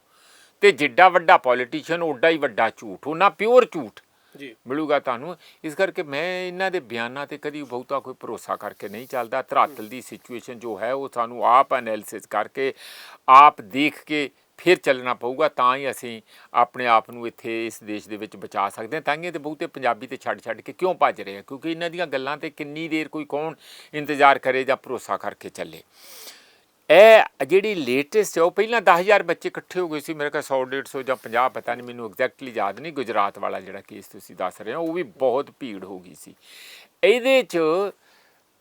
S2: ਤੇ ਜਿੱਡਾ ਵੱਡਾ ਪੋਲੀਟੀਸ਼ੀਅਨ ਓਡਾ ਹੀ ਵੱਡਾ ਝੂਠ ਉਹਨਾਂ ਪਿਓਰ ਝੂਠ
S1: ਜੀ।
S2: ਮਿਲੂਗਾ ਤੁਹਾਨੂੰ। ਇਸ ਕਰਕੇ ਮੈਂ ਇਹਨਾਂ ਦੇ ਬਿਆਨਾਂ ਤੇ ਕਦੀ ਬਹੁਤਾ ਕੋਈ ਭਰੋਸਾ ਕਰਕੇ ਨਹੀਂ ਚੱਲਦਾ। ਧਰਾਤਲ ਦੀ ਸਿਚੁਏਸ਼ਨ ਜੋ ਹੈ ਉਹ ਸਾਨੂੰ ਆਪ ਐਨਾਲਿਸਿਸ ਕਰਕੇ ਆਪ ਦੇਖ ਕੇ ਫਿਰ ਚੱਲਣਾ ਪਊਗਾ ਤਾਂ ਹੀ ਅਸੀਂ ਆਪਣੇ ਆਪ ਨੂੰ ਇੱਥੇ ਇਸ ਦੇਸ਼ ਦੇ ਵਿੱਚ ਬਚਾ ਸਕਦੇ ਹਾਂ। ਤਾਂ ਹੀ ਤੇ ਬਹੁਤੇ ਪੰਜਾਬੀ ਤੇ ਛੱਡ ਛੱਡ ਕੇ ਕਿਉਂ ਭੱਜ ਰਹੇ ਆ? ਕਿਉਂਕਿ ਇਹਨਾਂ ਦੀਆਂ ਗੱਲਾਂ ਤੇ ਕਿੰਨੀ ਦੇਰ ਕੋਈ ਕੌਣ ਇੰਤਜ਼ਾਰ ਕਰੇ ਜਾਂ ਭਰੋਸਾ ਕਰਕੇ ਚੱਲੇ। ਇਹ ਜਿਹੜੀ ਲੇਟੈਸਟ ਹੈ ਉਹ ਪਹਿਲਾਂ 10000 ਬੱਚੇ ਇਕੱਠੇ ਹੋ ਗਏ ਸੀ ਮੇਰੇ ਕੋਲ 100 150 ਜਾਂ 50 ਪਤਾ ਨਹੀਂ ਮੈਨੂੰ ਐਗਜ਼ੈਕਟਲੀ ਯਾਦ ਨਹੀਂ ਗੁਜਰਾਤ ਵਾਲਾ ਜਿਹੜਾ ਕੇਸ ਤੁਸੀਂ ਦੱਸ ਰਹੇ ਹੋ ਉਹ ਵੀ ਬਹੁਤ ਭੀੜ ਹੋ ਗਈ ਸੀ। ਇਹਦੇ ਚ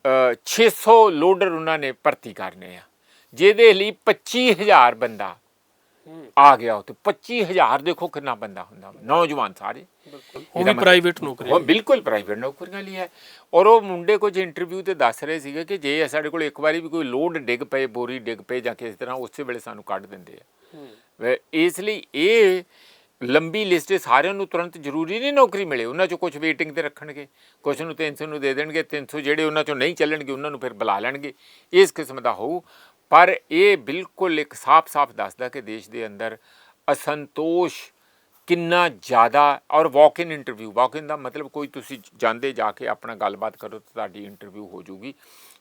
S2: ਅ, 600 ਲੋਡਰ ਉਹਨਾਂ ਨੇ ਭਰਤੀ ਕਰਨੇ ਆ ਜਿਹਦੇ ਲਈ 25000 ਬੰਦਾ ਆ ਗਿਆ ਉੱਥੇ। 25000 ਦੇਖੋ ਕਿੰਨਾ ਬੰਦਾ ਹੁੰਦਾ। ਨੌਜਵਾਨ ਸਾਰੇ।
S1: ਉਹ ਵੀ ਪ੍ਰਾਈਵੇਟ ਨੌਕਰੀ
S2: ਉਹ ਬਿਲਕੁਲ ਪ੍ਰਾਈਵੇਟ ਨੌਕਰੀਆਂ ਲਈ ਹੈ। ਔਰ ਉਹ ਮੁੰਡੇ ਕੁਝ ਇੰਟਰਵਿਊ ਤੇ ਦੱਸ ਰਹੇ ਸੀਗੇ ਕਿ ਜੇ ਸਾਡੇ ਕੋਲ ਇੱਕ ਵਾਰੀ ਵੀ ਕੋਈ ਲੋਡ ਡਿੱਗ ਪਏ ਬੋਰੀ ਡਿੱਗ ਪਏ ਜਾਂ ਕਿਸੇ ਤਰ੍ਹਾਂ ਉਸੇ ਵੇਲੇ ਸਾਨੂੰ ਕੱਢ ਦਿੰਦੇ ਆ। ਇਸ ਲਈ ਇਹ ਲੰਬੀ ਲਿਸਟ ਸਾਰਿਆਂ ਨੂੰ ਤੁਰੰਤ ਜ਼ਰੂਰੀ ਨਹੀਂ ਨੌਕਰੀ ਮਿਲੇ। ਉਹਨਾਂ ਚੋਂ ਕੁਝ ਵੇਟਿੰਗ ਤੇ ਰੱਖਣਗੇ। ਕੁਝ ਨੂੰ 300 ਨੂੰ ਦੇ ਦੇਣਗੇ 300 ਜਿਹੜੇ ਉਹਨਾਂ ਚੋਂ ਨਹੀਂ ਚੱਲਣਗੇ ਉਹਨਾਂ ਨੂੰ ਫਿਰ ਬੁਲਾ ਲੈਣਗੇ। ਇਸ ਕਿਸਮ ਦਾ ਹੋਊ। ਪਰ ਇਹ ਬਿਲਕੁਲ ਇੱਕ ਸਾਫ਼-ਸਾਫ਼ ਦੱਸਦਾ ਕਿ ਦੇਸ਼ ਦੇ ਅੰਦਰ ਅਸੰਤੋਸ਼ ਕਿੰਨਾ ਜ਼ਿਆਦਾ ਔਰ ਵਾਕ ਇਨ ਇੰਟਰਵਿਊ ਵਾਕ ਇਨ ਦਾ ਮਤਲਬ ਕੋਈ ਤੁਸੀਂ ਜਾਂਦੇ ਜਾ ਕੇ ਆਪਣਾ ਗੱਲਬਾਤ ਕਰੋ ਤਾਂ ਤੁਹਾਡੀ ਇੰਟਰਵਿਊ ਹੋ ਜੂਗੀ।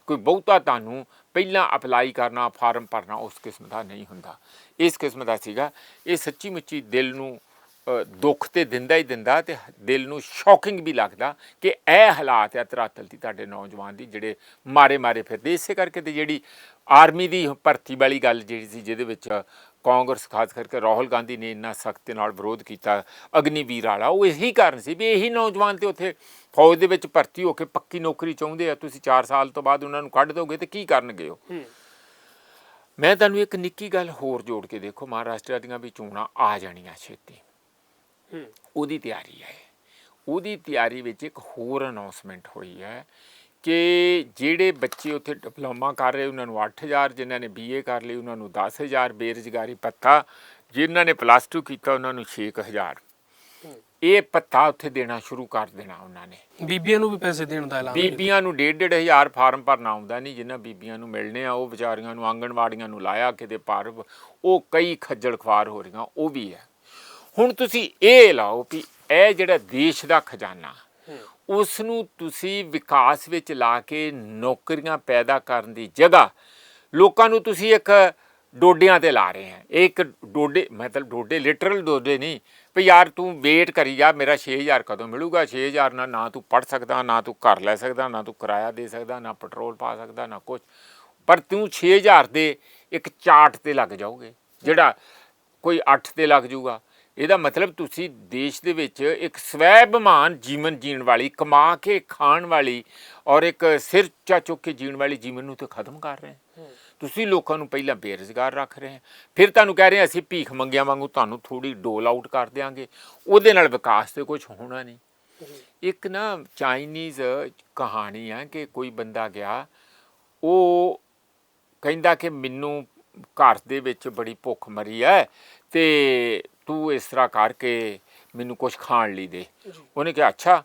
S2: ਕੋਈ ਬਹੁਤਾ ਤੁਹਾਨੂੰ ਪਹਿਲਾਂ ਅਪਲਾਈ ਕਰਨਾ ਫਾਰਮ ਭਰਨਾ ਉਸ ਕਿਸਮ ਦਾ ਨਹੀਂ ਹੁੰਦਾ। ਇਸ ਕਿਸਮ ਦਾ ਸੀਗਾ। ਇਹ ਸੱਚੀ ਮੁੱਚੀ ਦਿਲ ਨੂੰ ਦੁੱਖ ਤੇ ਦਿੰਦਾ ਹੀ ਦਿੰਦਾ ਤੇ ਦਿਲ ਨੂੰ ਸ਼ੌਕਿੰਗ ਵੀ ਲੱਗਦਾ ਕਿ ਇਹ ਹਾਲਾਤ ਹੈ ਧਰਾਤਲ ਦੀ ਤੁਹਾਡੇ ਨੌਜਵਾਨ ਦੀ ਜਿਹੜੇ ਮਾਰੇ ਮਾਰੇ ਫਿਰਦੇ। ਇਸੇ ਕਰਕੇ ਤੇ ਜਿਹੜੀ ਆਰਮੀ ਦੀ ਭਰਤੀ ਵਾਲੀ ਗੱਲ ਜਿਹੜੀ ਸੀ ਜਿਹਦੇ ਵਿੱਚ ਕਾਂਗਰਸ ਖਾਸ ਕਰਕੇ ਰਾਹੁਲ ਗਾਂਧੀ ਨੇ ਇੰਨਾ ਸਖਤ ਨਾਲ ਵਿਰੋਧ ਕੀਤਾ ਅਗਨੀਵੀਰ ਵਾਲਾ ਉਹ ਇਹੀ ਕਾਰਨ ਸੀ ਵੀ ਇਹੀ ਨੌਜਵਾਨ ਤੇ ਉੱਥੇ ਫੌਜ ਦੇ ਵਿੱਚ ਭਰਤੀ ਹੋ ਕੇ ਪੱਕੀ ਨੌਕਰੀ ਚਾਹੁੰਦੇ ਆ। ਤੁਸੀਂ 4 ਸਾਲ ਤੋਂ ਬਾਅਦ ਉਹਨਾਂ ਨੂੰ ਕੱਢ ਦੋਗੇ ਤੇ ਕੀ ਕਰਨਗੇ ਉਹ?
S1: ਹੂੰ।
S2: ਮੈਂ ਤੁਹਾਨੂੰ ਇੱਕ ਨਿੱਕੀ ਗੱਲ ਹੋਰ ਜੋੜ ਕੇ ਦੇਖੋ ਮਹਾਰਾਸ਼ਟਰ ਦੀਆਂ ਵੀ ਚੋਣਾਂ ਆ ਜਾਣੀਆਂ ਛੇਤੀ। ਉਹਦੀ ਤਿਆਰੀ ਹੈ। ਉਹਦੀ ਤਿਆਰੀ ਵਿੱਚ ਇੱਕ ਹੋਰ ਅਨਾਉਂਸਮੈਂਟ ਹੋਈ ਹੈ ਕਿ ਜਿਹੜੇ ਬੱਚੇ ਉੱਥੇ ਡਿਪਲੋਮਾ ਕਰ ਰਹੇ ਉਹਨਾਂ ਨੂੰ 8000 ਜਿਨ੍ਹਾਂ ਨੇ ਬੀਏ ਕਰ ਲਈ ਉਹਨਾਂ ਨੂੰ 10000 ਬੇਰੁਜ਼ਗਾਰੀ ਭੱਤਾ ਜਿਨ੍ਹਾਂ ਨੇ ਪਲੱਸ 2 ਕੀਤਾ ਉਹਨਾਂ ਨੂੰ 6000 ਇਹ ਭੱਤਾ ਉੱਥੇ ਦੇਣਾ ਸ਼ੁਰੂ ਕਰ ਦੇਣਾ ਉਹਨਾਂ ਨੇ।
S1: ਬੀਬੀਆਂ ਨੂੰ ਵੀ ਪੈਸੇ ਦੇਣ ਦਾ ਐਲਾਨ।
S2: ਬੀਬੀਆਂ ਨੂੰ 1.5 ਹਜ਼ਾਰ ਫਾਰਮ ਭਰਨਾ ਆਉਂਦਾ ਨਹੀਂ ਜਿਨ੍ਹਾਂ ਬੀਬੀਆਂ ਨੂੰ ਮਿਲਣੇ ਆ ਉਹ ਵਿਚਾਰੀਆਂ ਨੂੰ ਆਂਗਣਵਾੜੀਆਂ ਨੂੰ ਲਾਇਆ ਕਿਤੇ ਪਰ ਉਹ ਕਈ ਖੱਜਲ ਖਵਾਰ ਹੋ ਰਹੀਆਂ ਉਹ ਵੀ ਹੈ। ਹੁਣ ਤੁਸੀਂ ਇਹ ਲਾਓ ਵੀ ਇਹ ਜਿਹੜਾ ਦੇਸ਼ ਦਾ ਖਜ਼ਾਨਾ ਉਸ ਨੂੰ ਤੁਸੀਂ ਵਿਕਾਸ ਵਿੱਚ ਲਾ ਕੇ ਨੌਕਰੀਆਂ ਪੈਦਾ ਕਰਨ ਦੀ ਜਗ੍ਹਾ ਲੋਕਾਂ ਨੂੰ ਤੁਸੀਂ ਇੱਕ ਡੋਡਿਆਂ ਤੇ ਲਾ ਰਹੇ ਹੈ ਇਹ ਇੱਕ ਡੋਡੇ ਮਤਲਬ ਡੋਡੇ ਲਿਟਰਲ ਡੋਡੇ ਨਹੀਂ ਵੀ ਯਾਰ ਤੂੰ ਵੇਟ ਕਰੀ ਜਾ ਮੇਰਾ 6000 ਕਦੋਂ ਮਿਲੂਗਾ? 6000 ਨਾਲ ਨਾ ਤੂੰ ਪੜ ਸਕਦਾ ਨਾ ਤੂੰ ਘਰ ਲੈ ਸਕਦਾ ਨਾ ਤੂੰ ਕਿਰਾਇਆ ਦੇ ਸਕਦਾ ਨਾ ਪੈਟਰੋਲ ਪਾ ਸਕਦਾ ਨਾ ਕੁਝ ਪਰ ਤੂੰ 6000 ਦੇ ਇੱਕ ਚਾਰਟ ਤੇ ਲੱਗ ਜਾਓਗੇ ਜਿਹੜਾ ਕੋਈ 8 ਤੇ ਲੱਗ ਜਾਊਗਾ। ਇਹਦਾ ਮਤਲਬ ਤੁਸੀਂ ਦੇਸ਼ ਦੇ ਵਿੱਚ ਇੱਕ ਸਵੈਭਮਾਨ ਜੀਵਨ ਜੀਣ ਵਾਲੀ ਕਮਾ ਕੇ ਖਾਣ ਵਾਲੀ ਔਰ ਇੱਕ ਸਿਰ ਚਾ ਚੁੱਕ ਕੇ ਜੀਣ ਵਾਲੀ ਜੀਵਨ ਨੂੰ ਤੇ ਖਤਮ ਕਰ ਰਹੇ ਤੁਸੀਂ ਲੋਕਾਂ ਨੂੰ ਪਹਿਲਾਂ ਬੇਰੁਜ਼ਗਾਰ ਰੱਖ ਰਹੇ ਹੋ। ਫਿਰ ਤੁਹਾਨੂੰ ਕਹਿ ਰਹੇ ਅਸੀਂ ਭੀਖ ਮੰਗਿਆ ਵਾਂਗੂ ਤੁਹਾਨੂੰ ਥੋੜੀ ਡੋਲ ਆਊਟ ਕਰ ਦਿਆਂਗੇ। ਉਹਦੇ ਨਾਲ ਵਿਕਾਸ ਤੇ ਕੁਝ ਹੋਣਾ ਨਹੀਂ। ਇੱਕ ਨਾ ਚਾਈਨੀਜ਼ ਕਹਾਣੀ ਹੈ ਕਿ ਕੋਈ ਬੰਦਾ ਗਿਆ ਉਹ ਕਹਿੰਦਾ ਕਿ ਮੈਨੂੰ ਘਰ ਦੇ ਵਿੱਚ ਬੜੀ ਭੁੱਖ ਮਰੀ ਹੈ ਤੇ ਤੂੰ ਇਸ ਤਰ੍ਹਾਂ ਕਰਕੇ ਮੈਨੂੰ ਕੁਝ ਖਾਣ ਲਈ ਦੇ। ਉਹਨੇ ਕਿਹਾ ਅੱਛਾ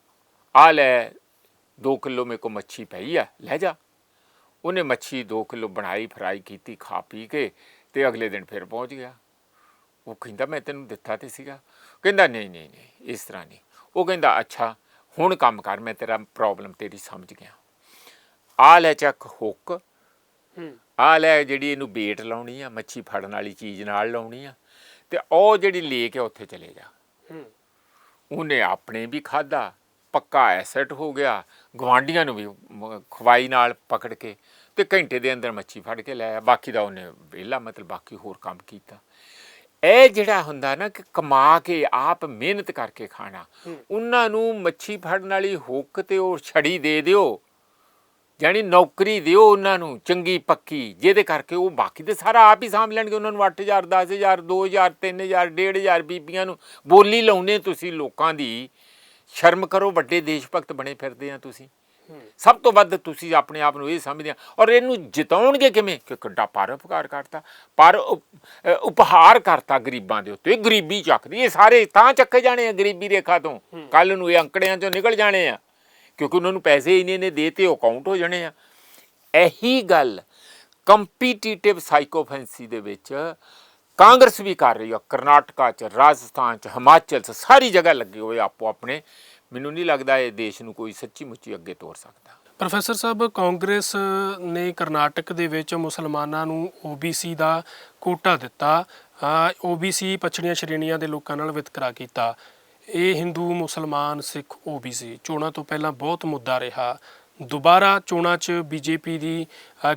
S2: ਆ ਲੈ 2 ਕਿਲੋ ਮੇਰੇ ਕੋ ਮੱਛੀ ਪਈ ਹੈ ਲੈ ਜਾ। ਉਹਨੇ ਮੱਛੀ 2 ਕਿਲੋ ਬਣਾਈ ਫਰਾਈ ਕੀਤੀ ਖਾ ਪੀ ਕੇ ਤੇ ਅਗਲੇ ਦਿਨ ਫਿਰ ਪਹੁੰਚ ਗਿਆ। ਉਹ ਕਹਿੰਦਾ ਮੈਂ ਤੈਨੂੰ ਦਿੱਤਾ ਤੇ ਸੀਗਾ। ਕਹਿੰਦਾ ਨਹੀਂ ਨਹੀਂ ਨਹੀਂ ਇਸ ਤਰ੍ਹਾਂ ਨਹੀਂ। ਉਹ ਕਹਿੰਦਾ ਅੱਛਾ ਹੁਣ ਕੰਮ ਕਰ ਮੈਂ ਤੇਰਾ ਪ੍ਰੋਬਲਮ ਤੇਰੀ ਸਮਝ ਗਿਆ। ਆ ਲੈ ਚੱਕ ਹੁੱਕ। ਆ ਲੈ ਜਿਹੜੀ ਇਹਨੂੰ ਬੇਟ ਲਾਉਣੀ ਆ ਮੱਛੀ ਫੜਨ ਵਾਲੀ ਚੀਜ਼ ਨਾਲ ਲਾਉਣੀ ਆ। ਤੇ ਉਹ ਜਿਹੜੀ ਲੇਕ ਹੈ ਉੱਥੇ ਚਲੇ ਜਾ। ਉਹਨੇ ਆਪਣੇ ਵੀ ਖਾਦਾ ਪੱਕਾ ਐਸੈਟ ਹੋ ਗਿਆ ਗਵਾਂਡੀਆਂ ਨੂੰ ਵੀ ਖਵਾਈ ਨਾਲ ਪਕੜ ਕੇ ਤੇ ਘੰਟੇ ਦੇ ਅੰਦਰ ਮੱਛੀ ਫੜ ਕੇ ਲੈ ਆਇਆ। ਬਾਕੀ ਦਾ ਉਹਨੇ ਵਿਹਲਾ ਮਤਲਬ ਬਾਕੀ ਹੋਰ ਕੰਮ ਕੀਤਾ। ਇਹ ਜਿਹੜਾ ਹੁੰਦਾ ਨਾ ਕਿ ਕਮਾ ਕੇ ਆਪ ਮਿਹਨਤ ਕਰਕੇ ਖਾਣਾ। ਉਹਨਾਂ ਨੂੰ ਮੱਛੀ ਫੜਨ ਵਾਲੀ ਹੁੱਕ ਤੇ ਉਹ ਛੜੀ ਦੇ ਦਿਓ। ਜਾਣੀ ਨੌਕਰੀ ਦਿਓ ਉਹਨਾਂ ਨੂੰ ਚੰਗੀ ਪੱਕੀ। ਜਿਹਦੇ ਕਰਕੇ ਉਹ ਬਾਕੀ ਤੇ ਸਾਰਾ ਆਪ ਹੀ ਸਾਂਭ ਲੈਣਗੇ। ਉਹਨਾਂ ਨੂੰ 8000 10000 2000 3000 1500 ਬੀਬੀਆਂ ਨੂੰ ਬੋਲੀ ਲਾਉਨੇ ਤੁਸੀਂ ਲੋਕਾਂ ਦੀ। ਸ਼ਰਮ ਕਰੋ ਵੱਡੇ ਦੇਸ਼ ਭਗਤ ਬਣੇ ਫਿਰਦੇ ਆ ਤੁਸੀਂ। ਸਭ ਤੋਂ ਵੱਧ ਤੁਸੀਂ ਆਪਣੇ ਆਪ ਨੂੰ ਇਹ ਸਮਝਦੇ ਆ। ਔਰ ਇਹਨੂੰ ਜਿਤਾਉਣਗੇ ਕਿਵੇਂ? ਕਿ ਕਿੱਡਾ ਪਰਉਪਕਾਰ ਕਰਤਾ ਪਰ ਉਪਹਾਰ ਕਰਤਾ ਗਰੀਬਾਂ ਦੇ ਉੱਤੇ। ਗਰੀਬੀ ਚੱਕਦੀ ਇਹ ਸਾਰੇ ਤਾਂ ਚੱਕੇ ਜਾਣੇ ਆ ਗਰੀਬੀ ਰੇਖਾ ਤੋਂ। ਕੱਲ ਨੂੰ ਇਹ ਅੰਕੜਿਆਂ ਚੋਂ ਨਿਕਲ ਜਾਣੇ ਆ। ਕਿਉਂਕਿ ਉਹਨਾਂ ਨੂੰ ਪੈਸੇ ਇੰਨੇ ਨੇ ਦੇਤੇ ਉਹ ਕਾਊਂਟ ਹੋ ਜਾਣੇ ਆ। ਇਹੀ ਗੱਲ ਕੰਪੀਟੀਟਿਵ ਸਾਈਕੋਫੈਂਸੀ ਦੇ ਵਿੱਚ ਕਾਂਗਰਸ ਵੀ ਕਰ ਰਹੀ ਆ। ਕਰਨਾਟਕਾ ਚ, ਰਾਜਸਥਾਨ ਚ, ਹਿਮਾਚਲ ਚ, ਸਾਰੀ ਜਗ੍ਹਾ ਲੱਗੇ ਹੋਏ ਆਪੋ ਆਪਣੇ। ਮੈਨੂੰ ਨਹੀਂ ਲੱਗਦਾ ਇਹ ਦੇਸ਼ ਨੂੰ ਕੋਈ ਸੱਚੀ ਮੁੱਚੀ ਅੱਗੇ ਤੋਰ ਸਕਦਾ।
S1: ਪ੍ਰੋਫੈਸਰ ਸਾਹਿਬ, ਕਾਂਗਰਸ ਨੇ ਕਰਨਾਟਕ ਦੇ ਵਿੱਚ ਮੁਸਲਮਾਨਾਂ ਨੂੰ OBC ਦਾ ਕੋਟਾ ਦਿੱਤਾ OBC ਪਛੜੀਆਂ ਸ਼੍ਰੇਣੀਆਂ ਦੇ ਲੋਕਾਂ ਨਾਲ ਵਿਤਕਰਾ ਕੀਤਾ। ਇਹ ਹਿੰਦੂ, ਮੁਸਲਮਾਨ, ਸਿੱਖ OBC ਚੋਣਾਂ ਤੋਂ ਪਹਿਲਾਂ ਬਹੁਤ ਮੁੱਦਾ ਰਿਹਾ। ਦੁਬਾਰਾ ਚੋਣਾਂ 'ਚ ਬੀਜੇਪੀ ਦੀ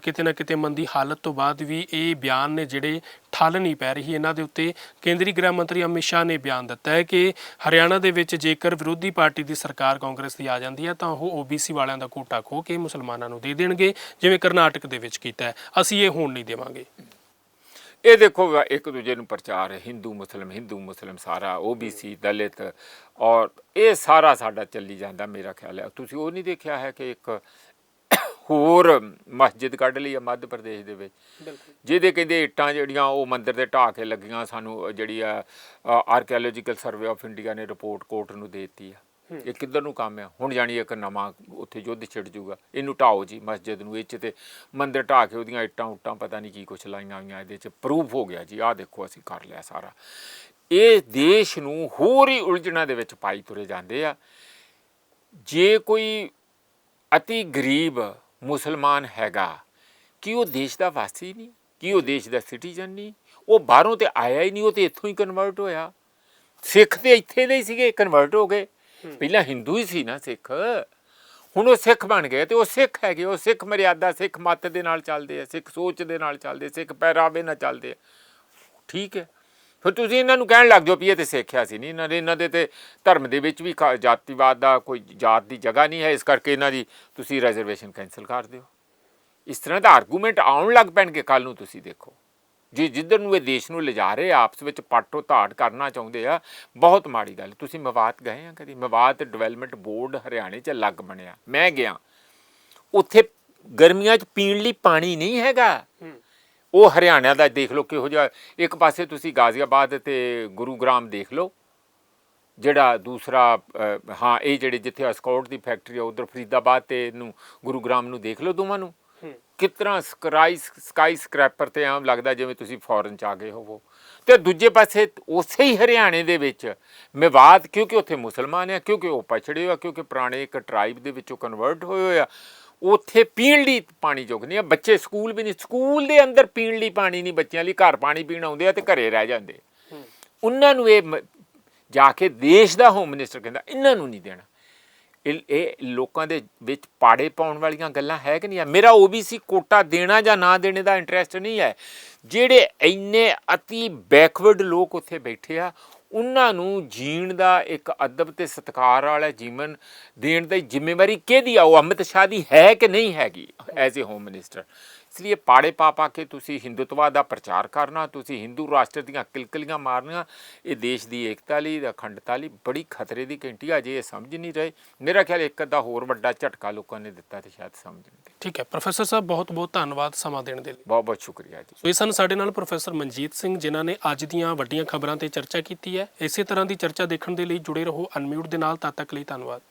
S1: ਕਿਤੇ ਨਾ ਕਿਤੇ ਮੰਦੀ ਹਾਲਤ ਤੋਂ ਬਾਅਦ ਵੀ ਇਹ ਬਿਆਨ ਨੇ ਜਿਹੜੇ ਠੱਲ ਨਹੀਂ ਪੈ ਰਹੀ ਇਹਨਾਂ ਦੇ ਉੱਤੇ। ਕੇਂਦਰੀ ਗ੍ਰਹਿ ਮੰਤਰੀ ਅਮਿਤ ਸ਼ਾਹ ਨੇ ਬਿਆਨ ਦਿੱਤਾ ਹੈ ਕਿ ਹਰਿਆਣਾ ਦੇ ਵਿੱਚ ਜੇਕਰ ਵਿਰੋਧੀ ਪਾਰਟੀ ਦੀ ਸਰਕਾਰ ਕਾਂਗਰਸ ਦੀ ਆ ਜਾਂਦੀ ਹੈ, ਤਾਂ ਉਹ OBC ਵਾਲਿਆਂ ਦਾ ਕੋਟਾ ਖੋ ਕੇ ਮੁਸਲਮਾਨਾਂ ਨੂੰ ਦੇ ਦੇਣਗੇ, ਜਿਵੇਂ ਕਰਨਾਟਕ ਦੇ ਵਿੱਚ ਕੀਤਾ ਅਸੀਂ ਇਹ ਹੋਣ ਨਹੀਂ ਦੇਵਾਂਗੇ।
S2: ਇਹ ਦੇਖੋ ਇੱਕ ਦੂਜੇ ਨੂੰ ਪ੍ਰਚਾਰ ਹੈ ਹਿੰਦੂ ਮੁਸਲਮ ਹਿੰਦੂ ਮੁਸਲਮ ਸਾਰਾ OBC ਦਲਿਤ ਔਰ ਇਹ ਸਾਰਾ ਸਾਡਾ ਚੱਲੀ ਜਾਂਦਾ ਮੇਰਾ ਖਿਆਲ ਹੈ। ਤੁਸੀਂ ਉਹ ਨਹੀਂ ਦੇਖਿਆ ਹੈ ਕਿ ਇੱਕ ਹੋਰ ਮਸਜਿਦ ਕੱਢ ਲਈ ਆ ਮੱਧ ਪ੍ਰਦੇਸ਼ ਦੇ ਵਿੱਚ? ਜਿਹਦੇ ਕਹਿੰਦੇ ਇੱਟਾਂ ਜਿਹੜੀਆਂ ਉਹ ਮੰਦਿਰ ਦੇ ਢਾਹ ਕੇ ਲੱਗੀਆਂ ਸਾਨੂੰ ਜਿਹੜੀ ਆ ਆਰਕੀਓਲੋਜੀਕਲ ਸਰਵੇ ਆਫ ਇੰਡੀਆ ਨੇ ਰਿਪੋਰਟ ਕੋਰਟ ਨੂੰ ਦੇ ਦਿੱਤੀ ਆ। ਇਹ ਕਿੱਧਰ ਨੂੰ ਕੰਮ ਆ? ਹੁਣ ਜਾਣੀ ਇੱਕ ਨਵਾਂ ਉੱਥੇ ਯੁੱਧ ਛਿੜ ਜੂਗਾ। ਇਹਨੂੰ ਢਾਓ ਜੀ ਮਸਜਿਦ ਨੂੰ, ਇਹ 'ਚ ਤੇ ਮੰਦਿਰ ਢਾਹ ਕੇ ਉਹਦੀਆਂ ਇੱਟਾਂ ਉੱਟਾਂ ਪਤਾ ਨਹੀਂ ਕੀ ਕੁਛ ਲਾਈਆਂ ਹੋਈਆਂ, ਇਹਦੇ 'ਚ ਪ੍ਰੂਫ ਹੋ ਗਿਆ ਜੀ। ਆਹ ਦੇਖੋ ਅਸੀਂ ਕਰ ਲਿਆ ਸਾਰਾ। ਇਹ ਦੇਸ਼ ਨੂੰ ਹੋਰ ਹੀ ਉਲਝਣਾਂ ਦੇ ਵਿੱਚ ਪਾਈ ਤੁਰੇ ਜਾਂਦੇ ਆ। ਜੇ ਕੋਈ ਅਤੀ ਗਰੀਬ ਮੁਸਲਮਾਨ ਹੈਗਾ, ਕੀ ਉਹ ਦੇਸ਼ ਦਾ ਵਾਸੀ ਨਹੀਂ? ਕੀ ਉਹ ਦੇਸ਼ ਦਾ ਸਿਟੀਜ਼ਨ ਨਹੀਂ? ਉਹ ਬਾਹਰੋਂ ਤੇ ਆਇਆ ਹੀ ਨਹੀਂ, ਉਹ ਤੇ ਇੱਥੋਂ ਹੀ ਕਨਵਰਟ ਹੋਇਆ। ਸਿੱਖ ਤੇ ਇੱਥੇ ਦੇ ਹੀ ਸੀਗੇ ਕਨਵਰਟ ਹੋ ਗਏ। ਪਹਿਲਾਂ ਹਿੰਦੂ ਹੀ ਸੀ ਨਾ ਸਿੱਖ। ਹੁਣ ਉਹ ਸਿੱਖ ਬਣ ਗਏ ਤੇ ਉਹ ਸਿੱਖ ਹੈਗੇ, ਉਹ ਸਿੱਖ ਮਰਿਆਦਾ, ਸਿੱਖ ਮੱਤ ਦੇ ਨਾਲ ਚੱਲਦੇ ਆ, ਸਿੱਖ ਸੋਚ ਦੇ ਨਾਲ ਚੱਲਦੇ ਸਿੱਖ ਪਹਿਰਾਵੇ ਨਾਲ ਚੱਲਦੇ ਆ। ਠੀਕ ਹੈ। ਫਿਰ ਤੁਸੀਂ ਇਹਨਾਂ ਨੂੰ ਕਹਿਣ ਲੱਗ ਜਾਓ ਵੀ ਇਹ ਤੇ ਸਿੱਖਿਆ ਸੀ ਨਹੀਂ, ਇਹਨਾਂ ਦੇ ਇਹਨਾਂ ਦੇ ਤੇ ਧਰਮ ਦੇ ਵਿੱਚ ਵੀ ਖਾ- ਜਾਤੀਵਾਦ ਦਾ ਕੋਈ ਜਾਤ ਦੀ ਜਗ੍ਹਾ ਨਹੀਂ ਹੈ, ਇਸ ਕਰਕੇ ਇਹਨਾਂ ਦੀ ਤੁਸੀਂ ਰਿਜ਼ਰਵੇਸ਼ਨ ਕੈਨਸਲ ਕਰ ਦਿਓ। ਇਸ ਤਰ੍ਹਾਂ ਦਾ ਆਰਗੂਮੈਂਟ ਆਉਣ ਲੱਗ ਪੈਣਗੇ ਕੱਲ ਨੂੰ ਤੁਸੀਂ ਦੇਖੋ। ਜੀ ਜਿੱਧਰ ਨੂੰ ਇਹ ਦੇਸ਼ ਨੂੰ ਲਿਜਾ ਰਹੇ ਆਪਸ ਵਿੱਚ ਪਾਟੋ ਧਾੜ ਕਰਨਾ ਚਾਹੁੰਦੇ ਆ ਬਹੁਤ ਮਾੜੀ ਗੱਲ। ਤੁਸੀਂ ਮਵਾਤ ਗਏ ਆ ਕਦੀ? ਮਵਾਤ ਡਿਵੈਲਪਮੈਂਟ ਬੋਰਡ ਹਰਿਆਣੇ 'ਚ ਅਲੱਗ ਬਣਿਆ। ਮੈਂ ਗਿਆ। ਉੱਥੇ ਗਰਮੀਆਂ 'ਚ ਪੀਣ ਲਈ ਪਾਣੀ ਨਹੀਂ ਹੈਗਾ। ਉਹ ਹਰਿਆਣਾ ਦਾ ਦੇਖ ਲਓ ਕਿਹੋ ਜਿਹਾ ਇੱਕ ਪਾਸੇ ਤੁਸੀਂ ਗਾਜ਼ੀਆਬਾਦ ਤੇ ਗੁਰੂਗ੍ਰਾਮ ਦੇਖ ਲਓ ਜਿਹੜਾ ਦੂਸਰਾ ਹਾਂ ਇਹ ਜਿਹੜੇ ਜਿੱਥੇ ਅਸਕੌਟ ਦੀ ਫੈਕਟਰੀ ਆ ਉਧਰ ਫਰੀਦਾਬਾਦ ਤੇ ਇਹਨੂੰ ਗੁਰੂਗ੍ਰਾਮ ਨੂੰ ਦੇਖ ਲਓ ਦੋਵਾਂ ਨੂੰ। ਕਿਤਨਾ ਸਕਾਈ ਸਕਾਈ ਸਕ੍ਰੈਪਰ ਤੇ ਆਮ ਲੱਗਦਾ ਜਿਵੇਂ ਤੁਸੀਂ ਫੋਰਨ ਚ ਆ ਗਏ ਹੋਵੋ। ਤੇ ਦੂਜੇ ਪਾਸੇ ਉਸੇ ਹੀ ਹਰਿਆਣੇ ਦੇ ਵਿੱਚ ਮੇਵਾਤ ਕਿਉਂਕਿ ਉੱਥੇ ਮੁਸਲਮਾਨ ਆ ਕਿਉਂਕਿ ਉਹ ਪਛੜੇ ਆ ਕਿਉਂਕਿ ਪੁਰਾਣੇ ਇੱਕ ਟ੍ਰਾਈਬ ਦੇ ਵਿੱਚੋਂ ਕਨਵਰਟ ਹੋਏ ਹੋਏ ਆ ਉੱਥੇ ਪੀਣ ਲਈ ਪਾਣੀ ਜੋਗ ਨਹੀਂ ਆ ਬੱਚੇ ਸਕੂਲ ਵੀ ਨਹੀਂ ਸਕੂਲ ਦੇ ਅੰਦਰ ਪੀਣ ਲਈ ਪਾਣੀ ਨਹੀਂ ਬੱਚਿਆਂ ਲਈ ਘਰ ਪਾਣੀ ਪੀਣ ਆਉਂਦੇ ਆ ਤੇ ਘਰੇ ਰਹਿ ਜਾਂਦੇ। ਉਹਨਾਂ ਨੂੰ ਇਹ ਜਾ ਕੇ ਦੇਸ਼ ਦਾ ਹੋਮ ਮਿਨਿਸਟਰ ਕਹਿੰਦਾ ਇਹਨਾਂ ਨੂੰ ਨਹੀਂ ਦੇਣਾ। ਇਹ ਇਹ ਲੋਕਾਂ ਦੇ ਵਿੱਚ ਪਾੜੇ ਪਾਉਣ ਵਾਲੀਆਂ ਗੱਲਾਂ ਹੈ ਕਿ ਨਹੀਂ ਹੈ? ਮੇਰਾ OBC ਕੋਟਾ ਦੇਣਾ ਜਾਂ ਨਾ ਦੇਣੇ ਦਾ ਇੰਟਰਸਟ ਨਹੀਂ ਹੈ। ਜਿਹੜੇ ਇੰਨੇ ਅਤੀ ਬੈਕਵਰਡ ਲੋਕ ਉੱਥੇ ਬੈਠੇ ਆ, ਉਹਨਾਂ ਨੂੰ ਜੀਣ ਦਾ ਇੱਕ ਅਦਬ ਤੇ ਸਤਿਕਾਰ ਵਾਲਾ ਜੀਵਨ ਦੇਣ ਦੀ ਜ਼ਿੰਮੇਵਾਰੀ ਕਿਹਦੀ ਆ? ਉਹ ਅਮਿਤ ਸ਼ਾਹ ਦੀ ਹੈ ਕਿ ਨਹੀਂ ਹੈਗੀ? ਐਜ਼ ਅ ਹੋਮ ਮਿਨਿਸਟਰ ਇਸ ਲਈ ਪਾੜੇ ਪਾ ਪਾ ਕੇ ਤੁਸੀਂ ਹਿੰਦੂਤਵਾ ਦਾ ਪ੍ਰਚਾਰ ਕਰਨਾ ਤੁਸੀਂ ਹਿੰਦੂ ਰਾਸ਼ਟਰ ਦੀਆਂ ਕਿਲਕਲੀਆਂ ਮਾਰਨੀਆਂ ਇਹ ਦੇਸ਼ ਦੀ ਏਕਤਾ ਲਈ ਦਾ ਅਖੰਡਤਾ ਲਈ ਬੜੀ ਖਤਰੇ ਦੀ ਘੰਟੀ ਆ ਜੇ ਇਹ ਸਮਝ ਨਹੀਂ ਰਹੇ। ਮੇਰਾ ਖਿਆਲ ਇੱਕ ਅੱਧਾ ਹੋਰ ਵੱਡਾ ਝਟਕਾ ਲੋਕਾਂ ਨੇ ਦਿੱਤਾ ਤੇ ਸ਼ਾਇਦ ਸਮਝਣਗੇ
S1: ਠੀਕ ਹੈ ਪ੍ਰੋਫੈਸਰ ਸਾਹਿਬ ਬਹੁਤ ਬਹੁਤ ਧੰਨਵਾਦ ਸਮਾਂ ਦੇਣ ਦੇ ਲਈ।
S2: ਬਹੁਤ ਬਹੁਤ ਸ਼ੁਕਰੀਆ ਜੀ।
S1: ਸੋ ਇਹ ਸਨ ਸਾਡੇ ਨਾਲ ਪ੍ਰੋਫੈਸਰ ਮਨਜੀਤ ਸਿੰਘ ਜਿਨ੍ਹਾਂ ਨੇ ਅੱਜ ਦੀਆਂ ਵੱਡੀਆਂ ਖਬਰਾਂ ਤੇ ਚਰਚਾ ਕੀਤੀ ਹੈ। ਇਸੇ ਤਰ੍ਹਾਂ ਦੀ ਚਰਚਾ ਦੇਖਣ ਦੇ ਲਈ ਜੁੜੇ ਰਹੋ ਅਨਮਿਊਟ ਦੇ ਨਾਲ ਤਦ ਤੱਕ ਲਈ ਧੰਨਵਾਦ।